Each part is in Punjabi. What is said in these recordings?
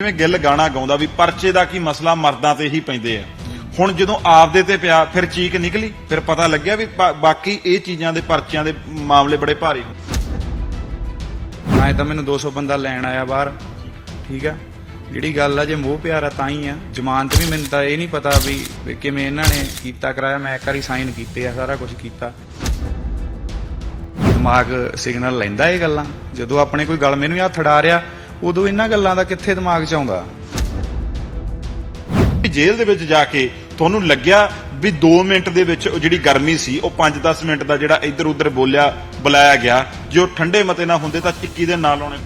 ਜਿਵੇਂ ਗਿੱਲ ਗਾਣਾ ਗਾਉਂਦਾ ਵੀ ਪਰਚੇ ਦਾ ਕੀ ਮਸਲਾ ਮਰਦਾਂ ਤੇ ਹੀ ਪੈਂਦੇ ਆ। ਹੁਣ ਜਦੋਂ ਆਪਦੇ ਤੇ ਪਿਆ, ਫਿਰ ਚੀਕ ਨਿਕਲੀ, ਫਿਰ ਪਤਾ ਲੱਗਿਆ ਵੀ ਬਾਕੀ ਇਹ ਚੀਜ਼ਾਂ ਦੇ ਪਰਚਿਆਂ ਦੇ ਮਾਮਲੇ ਬੜੇ ਭਾਰੀ ਹੁੰਦੇ ਤਾਂ ਮੈਨੂੰ 200 ਬੰਦਾ ਲੈਣ ਆਇਆ ਬਾਹਰ, ਠੀਕ ਆ? ਜਿਹੜੀ ਗੱਲ ਆ, ਜੇ ਮੋਹ ਪਿਆਰ ਆ ਤਾਂ ਹੀ ਆ। ਜ਼ਮਾਨਤ ਵੀ ਮੈਨੂੰ ਤਾਂ ਇਹ ਨਹੀਂ ਪਤਾ ਵੀ ਕਿਵੇਂ ਇਹਨਾਂ ਨੇ ਕੀਤਾ ਕਰਾਇਆ। ਮੈਂ ਇੱਕ ਵਾਰੀ ਸਾਈਨ ਕੀਤੇ ਆ, ਸਾਰਾ ਕੁਝ ਕੀਤਾ। ਦਿਮਾਗ ਸਿਗਨਲ ਲੈਂਦਾ ਇਹ ਗੱਲਾਂ। ਜਦੋਂ ਆਪਣੇ ਕੋਈ ਗੱਲ ਮੈਨੂੰ ਹੱਥ ਅੜਾ ਰਿਹਾ ਉਦੋਂ ਇਹਨਾਂ ਗੱਲਾਂ ਦਾ ਕਿੱਥੇ ਦਿਮਾਗ 'ਚ ਆਉਂਦਾ? ਵੀ ਜੇਲ੍ਹ ਦੇ ਵਿੱਚ ਜਾ ਕੇ ਤੁਹਾਨੂੰ ਲੱਗਿਆ ਵੀ 2 ਮਿੰਟ ਦੇ ਵਿੱਚ ਉਹ ਜਿਹੜੀ ਗਰਮੀ ਸੀ ਉਹ 5-10 ਮਿੰਟ ਦਾ ਜਿਹੜਾ ਇੱਧਰ ਉੱਧਰ ਬੋਲਿਆ ਬੁਲਾਇਆ ਗਿਆ ਜੇ ਉਹ ਠੰਡੇ ਮਤੇ ਨਾ ਹੁੰਦੇ ਤਾਂ ਚਿੱਕੀ ਦੇ ਨਾਲ ਆਉਣੇ।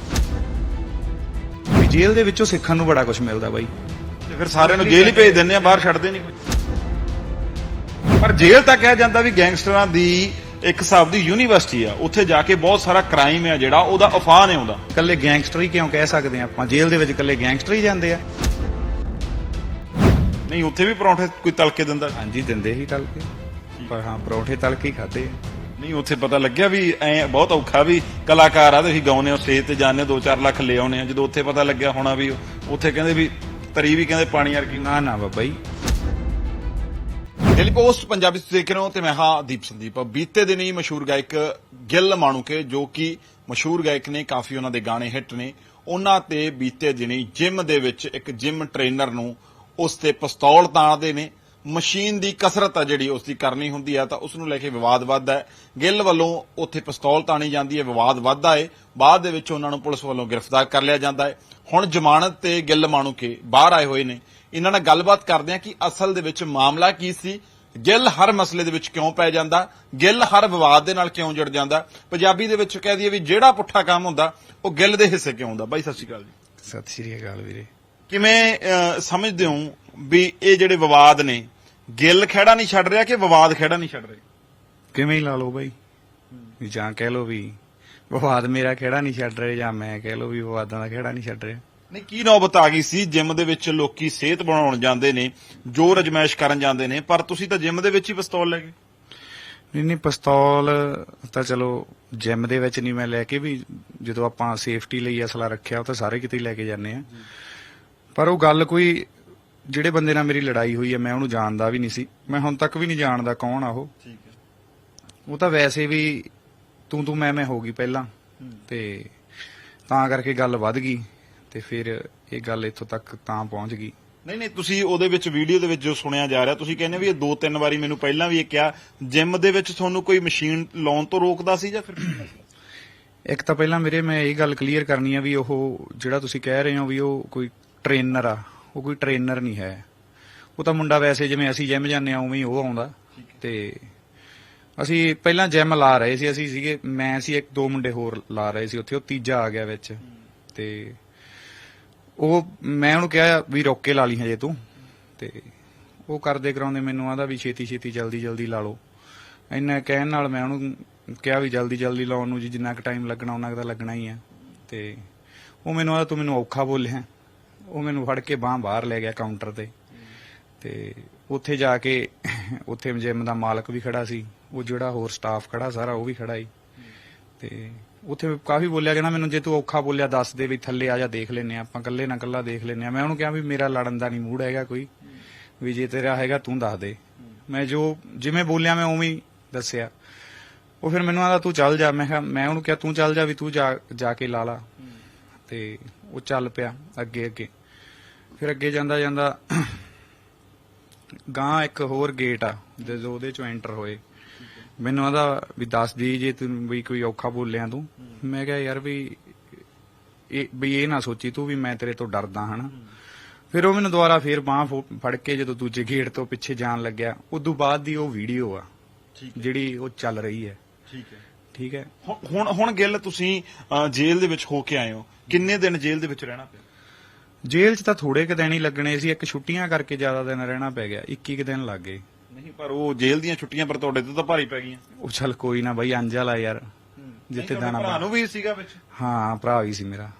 ਵੀ ਜੇਲ੍ਹ ਦੇ ਵਿੱਚੋਂ ਸਿੱਖਣ ਨੂੰ ਬੜਾ ਕੁਝ ਮਿਲਦਾ ਬਾਈ। ਤੇ ਫਿਰ ਸਾਰਿਆਂ ਨੂੰ ਜੇਲ੍ਹ ਹੀ ਭੇਜ ਦਿੰਦੇ ਆ ਬਾਹਰ ਛੱਡਦੇ ਨਹੀਂ ਪਰ ਜੇਲ੍ਹ ਤਾਂ ਕਿਹਾ ਜਾਂਦਾ ਵੀ ਗੈਂਗਸਟਰਾਂ ਦੀ ਇੱਕ ਹਿਸਾਬ ਦੀ ਯੂਨੀਵਰਸਿਟੀ ਆ ਉੱਥੇ ਜਾ ਕੇ ਬਹੁਤ ਸਾਰਾ ਕ੍ਰਾਈਮ ਆ ਜਿਹੜਾ ਉਹਦਾ ਅਫਾਹ ਨੇ ਆਉਂਦਾ। ਇਕੱਲੇ ਗੈਂਗਸਟਰ ਹੀ ਕਿਉਂ ਕਹਿ ਸਕਦੇ ਆ ਆਪਾਂ? ਜੇਲ੍ਹ ਦੇ ਵਿੱਚ ਇਕੱਲੇ ਗੈਂਗਸਟਰ ਹੀ ਜਾਂਦੇ ਆ। ਨਹੀਂ ਉੱਥੇ ਵੀ ਪਰੌਂਠੇ ਕੋਈ ਤਲਕੇ ਦਿੰਦਾ। ਹਾਂਜੀ ਦਿੰਦੇ ਹੀ ਤਲ ਕੇ ਪਰ ਹਾਂ ਪਰੌਠੇ ਤਲ ਕੇ ਹੀ ਖਾਦੇ ਆ। ਨਹੀਂ ਉੱਥੇ ਪਤਾ ਲੱਗਿਆ ਵੀ ਐ ਬਹੁਤ ਔਖਾ ਵੀ ਕਲਾਕਾਰ ਆ ਤੁਸੀਂ ਗਾਉਨੇ ਹੋ ਸਟੇਜ ਤੇ ਜਾਂਦੇ 2-4 ਲੱਖ ਲੈ ਆਉਨੇ ਆ ਜਦੋਂ ਉੱਥੇ ਪਤਾ ਲੱਗਿਆ ਹੋਣਾ ਵੀ ਉੱਥੇ ਕਹਿੰਦੇ ਵੀ ਤਰੀ ਵੀ ਕਹਿੰਦੇ ਪਾਣੀ ਵਰਗੀ। ਨਾ ਨਾ ਬਾਬਾ ਜੀ। ਡੇਲੀ ਪੋਸਟ ਪੰਜਾਬੀ ਤੋਂ ਦੇਖ ਰਹੇ ਹੋ ਤੇ ਮੈਂ ਹਾਂ ਦੀਪ ਸੰਦੀਪ। ਬੀਤੇ ਦਿਨੀ ਮਸ਼ਹੂਰ ਗਾਇਕ ਗਿੱਲ ਮਾਣੂਕੇ, ਜੋ ਕਿ ਮਸ਼ਹੂਰ ਗਾਇਕ ਨੇ, ਕਾਫੀ ਉਹਨਾਂ ਦੇ ਗਾਣੇ ਹਿੱਟ ਨੇ, ਉਹਨਾਂ ਤੇ ਬੀਤੇ ਦਿਨੀ ਜਿਮ ਦੇ ਵਿੱਚ ਇੱਕ ਜਿਮ ਟ੍ਰੇਨਰ ਨੂੰ ਉਸ ਤੇ ਪਿਸਤੌਲ ਤਾਣਦੇ ਨੇ। ਮਸ਼ੀਨ ਦੀ ਕਸਰਤ ਆ ਜਿਹੜੀ ਉਸ ਦੀ ਕਰਨੀ ਹੁੰਦੀ ਆ, ਤਾਂ ਉਸ ਨੂੰ ਲੈ ਕੇ ਵਿਵਾਦ ਵੱਧਦਾ ਹੈ। ਗਿੱਲ ਵੱਲੋਂ ਉੱਥੇ ਪਿਸਤੌਲ ਤਾਣੀ ਜਾਂਦੀ ਹੈ, ਵਿਵਾਦ ਵੱਧਦਾ ਹੈ ਬਾਅਦ ਦੇ ਵਿੱਚ ਉਹਨਾਂ ਨੂੰ ਪੁਲਿਸ ਵੱਲੋਂ ਗ੍ਰਿਫਤਾਰ ਕਰ ਲਿਆ ਜਾਂਦਾ ਹੈ। ਹੁਣ ਜ਼ਮਾਨਤ ਤੇ ਗਿੱਲ ਮਾਣੂਕੇ ਬਾਹਰ ਆਏ ਹੋਏ ਨੇ। ਇਹਨਾਂ ਨਾਲ ਗੱਲਬਾਤ ਕਰਦੇ ਆ ਕਿ ਅਸਲ ਦੇ ਵਿੱਚ ਮਾਮਲਾ ਕੀ ਸੀ। ਗਿੱਲ ਹਰ ਮਸਲੇ ਦੇ ਵਿੱਚ ਕਿਉਂ ਪੈ ਜਾਂਦਾ? ਗਿੱਲ ਹਰ ਵਿਵਾਦ ਦੇ ਨਾਲ ਕਿਉਂ ਜੁੜ ਜਾਂਦਾ? ਪੰਜਾਬੀ ਦੇ ਵਿੱਚ ਕਹਿ ਦਈਏ ਵੀ ਜਿਹੜਾ ਪੁੱਠਾ ਕੰਮ ਹੁੰਦਾ ਉਹ ਗਿੱਲ ਦੇ ਹਿੱਸੇ ਕਿਉਂ ਹੁੰਦਾ? ਬਾਈ ਸਤਿ ਸ਼੍ਰੀ ਅਕਾਲ ਜੀ। ਸਤਿ ਸ਼੍ਰੀ ਅਕਾਲ ਵੀਰੇ। ਕਿਵੇਂ ਸਮਝਦੇ ਹੋ ਵੀ ਇਹ ਜਿਹੜੇ ਵਿਵਾਦ ਨੇ ਗਿੱਲ ਖਹਿੜਾ ਨਹੀਂ ਛੱਡ ਰਿਹਾ ਕਿ ਵਿਵਾਦ ਖਹਿੜਾ ਨਹੀਂ ਛੱਡ ਰਿਹਾ? ਕਿਵੇਂ ਹੀ ਲਾ ਲਓ ਬਾਈ। ਜਾਂ ਕਹਿ ਲਓ ਵੀ ਵਿਵਾਦ ਮੇਰਾ ਕਿਹੜਾ ਨਹੀਂ ਛੱਡ ਰਿਹਾ ਜਾਂ ਮੈਂ ਕਹਿ ਲਓ ਵੀ ਵਿਵਾਦਾਂ ਦਾ ਕਿਹੜਾ ਨਹੀਂ ਛੱਡ ਰਿਹਾ। ਨਹੀਂ ਕੀ ਨੌਬਤ ਆ ਗਈ ਸੀ? ਜਿਮ ਦੇ ਵਿੱਚ ਲੋਕੀ ਸਿਹਤ ਬਣਾਉਣ ਜਾਂਦੇ ਨੇ ਜੋਰ ਅਜਮਾਇਸ਼ ਕਰਨ ਜਾਂਦੇ ਨੇ ਪਰ ਤੁਸੀਂ ਤਾਂ ਜਿਮ ਦੇ ਵਿੱਚ ਹੀ ਪਿਸਤੌਲ ਲੈ ਗਏ। ਨਹੀਂ ਨਹੀਂ ਪਿਸਤੌਲ ਤਾਂ ਚਲੋ ਜਿਮ ਦੇ ਵਿੱਚ ਨਹੀਂ ਮੈਂ ਲੈ ਕੇ ਵੀ ਜਦੋਂ ਆਪਾਂ ਸੇਫਟੀ ਲਈ ਅਸਲਾ ਰੱਖਿਆ ਉਹ ਤਾਂ ਸਾਰੇ ਕਿਤੇ ਹੀ ਲੈ ਕੇ ਜਾਂਦੇ ਆ। ਪਰ ਉਹ ਗੱਲ ਕੋਈ ਜਿਹੜੇ ਬੰਦੇ ਨਾਲ ਮੇਰੀ ਲੜਾਈ ਹੋਈ ਹੈ ਮੈਂ ਉਹਨੂੰ ਜਾਣਦਾ ਵੀ ਨਹੀਂ ਸੀ। ਮੈਂ ਹੁਣ ਤੱਕ ਵੀ ਨਹੀਂ ਜਾਣਦਾ ਕੌਣ ਆ ਉਹ। ਠੀਕ ਹੈ। ਉਹ ਤਾਂ ਵੈਸੇ ਵੀ ਤੂੰ ਤੂੰ ਮੈਂ ਮੈਂ ਹੋ ਗਈ ਪਹਿਲਾਂ। ਤੇ ਤਾਂ ਕਰਕੇ ਗੱਲ ਵੱਧ ਗਈ। ਤੇ ਫਿਰ ਇਹ ਗੱਲ ਇੱਥੋਂ ਤੱਕ ਤਾਂ ਪਹੁੰਚ ਗਈ। ਨਹੀਂ ਨਹੀਂ ਤੁਸੀਂ ਉਹਦੇ ਵਿੱਚ ਵੀਡੀਓ ਦੇ ਵਿੱਚ ਜੋ ਸੁਣਿਆ ਜਾ ਰਿਹਾ ਤੁਸੀਂ ਕਹਿੰਦੇ ਵੀ ਇਹ ਦੋ ਤਿੰਨ ਵਾਰੀ ਮੈਨੂੰ ਪਹਿਲਾਂ ਵੀ ਇਹ ਕਿਹਾ ਜਿਮ ਦੇ ਵਿੱਚ ਤੁਹਾਨੂੰ ਕੋਈ ਮਸ਼ੀਨ ਲਾਉਣ ਤੋਂ ਰੋਕਦਾ ਸੀ ਜਾਂ ਫਿਰ? ਇੱਕ ਤਾਂ ਪਹਿਲਾਂ ਮੇਰੇ ਮੈਂ ਇਹ ਗੱਲ ਕਲੀਅਰ ਕਰਨੀ ਆ ਵੀ ਉਹ ਜਿਹੜਾ ਤੁਸੀਂ ਕਹਿ ਰਹੇ ਹੋ ਵੀ ਉਹ ਕੋਈ ਟ੍ਰੇਨਰ ਆ ਉਹ ਕੋਈ ਟ੍ਰੇਨਰ ਨਹੀਂ ਹੈ। ਉਹ ਤਾਂ ਮੁੰਡਾ ਵੈਸੇ ਜਿਵੇਂ ਅਸੀਂ ਜਿਮ ਜਾਂਦੇ ਆ ਉਵੇਂ ਹੀ ਉਹ ਆਉਂਦਾ। ਤੇ ਅਸੀਂ ਪਹਿਲਾਂ ਜਿਮ ਲਾ ਰਹੇ ਸੀ ਅਸੀਂ ਸੀਗੇ ਮੈਂ ਸੀ ਇੱਕ ਦੋ ਮੁੰਡੇ ਹੋਰ ਲਾ ਰਹੇ ਸੀ ਉੱਥੇ ਉਹ ਤੀਜਾ ਆ ਗਿਆ ਵਿੱਚ। ਤੇ ਉਹ ਮੈਂ ਉਹਨੂੰ ਕਿਹਾ ਵੀ ਰੋਕ ਕੇ ਲਾ ਲਈ ਹਜੇ ਤੂੰ, ਤੇ ਉਹ ਕਰਦੇ ਕਰਾਉਂਦੇ ਮੈਨੂੰ ਆਂਦਾ ਵੀ ਛੇਤੀ ਛੇਤੀ ਜਲਦੀ ਜਲਦੀ ਲਾ ਲਓ। ਇੰਨਾ ਕਹਿਣ ਨਾਲ ਮੈਂ ਉਹਨੂੰ ਕਿਹਾ ਵੀ ਜਲਦੀ ਜਲਦੀ ਲਾਉਣ ਨੂੰ ਜੀ ਜਿੰਨਾ ਕੁ ਟਾਈਮ ਲੱਗਣਾ ਉਹਨਾਂ ਕੁ ਤਾਂ ਲੱਗਣਾ ਹੀ ਆ। ਤੇ ਉਹ ਮੈਨੂੰ ਆਦਾ ਤੂੰ ਮੈਨੂੰ ਔਖਾ ਬੋਲਿਆ ਉਹ ਮੈਨੂੰ ਫੜ ਕੇ ਬਾਹ ਬਾਹਰ ਲੈ ਗਿਆ ਕਾਊਂਟਰ ਤੇ। ਤੇ ਉੱਥੇ ਜਾ ਕੇ ਉੱਥੇ ਜਿਮ ਦਾ ਮਾਲਕ ਵੀ ਖੜਾ ਸੀ, ਉਹ ਜਿਹੜਾ ਹੋਰ ਸਟਾਫ ਖੜਾ ਸਾਰਾ ਉਹ ਵੀ ਖੜਾ ਸੀ। ਤੇ ਉੱਥੇ ਕਾਫੀ ਬੋਲਿਆ ਕਹਿੰਦਾ ਮੈਨੂੰ ਜੇ ਤੂੰ ਔਖਾ ਬੋਲਿਆ ਦੱਸ ਦੇ ਵੀ ਥੱਲੇ ਆ ਜਾ ਦੇਖ ਲੈਨੇ ਆਪਾਂ ਇਕੱਲੇ ਨਾ ਇਕੱਲਾ ਦੇਖ ਲੈਨੇ ਆ ਮੈਂ ਉਹਨੂੰ ਕਿਹਾ ਵੀ ਮੇਰਾ ਲੜਨ ਦਾ ਨਹੀਂ ਮੂਡ ਹੈਗਾ ਕੋਈ, ਵੀ ਜੇ ਤੇਰਾ ਹੈਗਾ ਤੂੰ ਦੱਸ ਦੇ। ਮੈਂ ਜੋ ਜਿਵੇਂ ਬੋਲਿਆ ਮੈਂ ਉਵੇਂ ਹੀ ਦੱਸਿਆ। ਉਹ ਫਿਰ ਮੈਨੂੰ ਆਦਾ ਤੂੰ ਚੱਲ ਜਾ। ਮੈਂ ਕਿਹਾ, ਮੈਂ ਉਹਨੂੰ ਕਿਹਾ, ਤੂੰ ਚੱਲ ਜਾ ਵੀ ਤੂੰ ਜਾ ਜਾ ਕੇ ਲਾ ਲਾ। ਤੇ ਉਹ ਚੱਲ ਪਿਆ ਅੱਗੇ ਅੱਗੇ। ਫਿਰ ਅੱਗੇ ਜਾਂਦਾ ਜਾਂਦਾ ਗਾਂ ਇੱਕ ਹੋਰ ਗੇਟ ਆ, ਜਦੋਂ ਉਹਦੇ ਚੋਂ ਐਂਟਰ ਹੋਏ। ਮੈਨੂੰ ਆਦਾ ਵੀ ਦੱਸ ਦੀ ਜੇ ਤੂੰ ਵੀ ਕੋਈ ਔਖਾ ਬੋਲਿਆ ਤੂੰ। ਮੈਂ ਕਿਹਾ ਯਾਰ ਵੀ ਇਹ ਵੀ ਇਹ ਨਾ ਸੋਚੀ ਤੂੰ ਵੀ ਮੈਂ ਤੇਰੇ ਤੋਂ ਡਰਦਾ ਹਨਾ। ਫਿਰ ਉਹ ਮੈਨੂੰ ਦੁਬਾਰਾ ਫੇਰ ਬਾਹ ਫੜ ਕੇ ਜਦੋਂ ਦੂਜੇ ਗੇਟ ਤੋਂ ਪਿੱਛੇ ਜਾਣ ਲੱਗਿਆ ਉਦੋਂ ਬਾਅਦ ਦੀ ਉਹ ਵੀਡੀਓ ਆ ਜਿਹੜੀ ਉਹ ਚੱਲ ਰਹੀ ਹੈ। ਠੀਕ ਹੈ। ਠੀਕ ਹੈ? ਹੁਣ- ਹੁਣ ਗਿੱਲ ਤੁਸੀਂ ਜੇਲ੍ਹ ਦੇ ਵਿੱਚ ਹੋ ਕੇ ਆਏ ਹੋ। ਕਿੰਨੇ ਦਿਨ ਜੇਲ੍ਹ ਦੇ ਵਿੱਚ ਰਹਿਣਾ ਪਿਆ? ਜੇਲ੍ਹ 'ਚ ਤਾਂ ਥੋੜੇ ਕੁ ਦਿਨ ਹੀ ਲੱਗਣੇ ਸੀ ਇੱਕ ਛੁੱਟੀਆਂ ਕਰਕੇ ਜ਼ਿਆਦਾ ਦਿਨ ਰਹਿਣਾ ਪੈ ਗਿਆ 21 ਕੁ ਦਿਨ ਲੱਗ ਗਏ। ਨਹੀਂ ਪਰ ਉਹ ਜੇਲ੍ਹ ਦੀਆਂ ਛੁੱਟੀਆਂ ਪਰ ਤੁਹਾਡੇ ਤੇ ਤਾਂ ਭਾਰੀ ਪੈ ਗਈਆਂ। ਉਹ ਚੱਲ ਕੋਈ ਨਾ ਬਾਈ ਅੰਜਲ ਆ ਯਾਰ। ਜਿੱਥੇ ਦਾਣਾ ਭਰਾ ਨੂੰ ਵੀ ਸੀਗਾ ਵਿੱਚ? ਹਾਂ ਭਰਾ ਵੀ ਸੀ ਮੇਰਾ।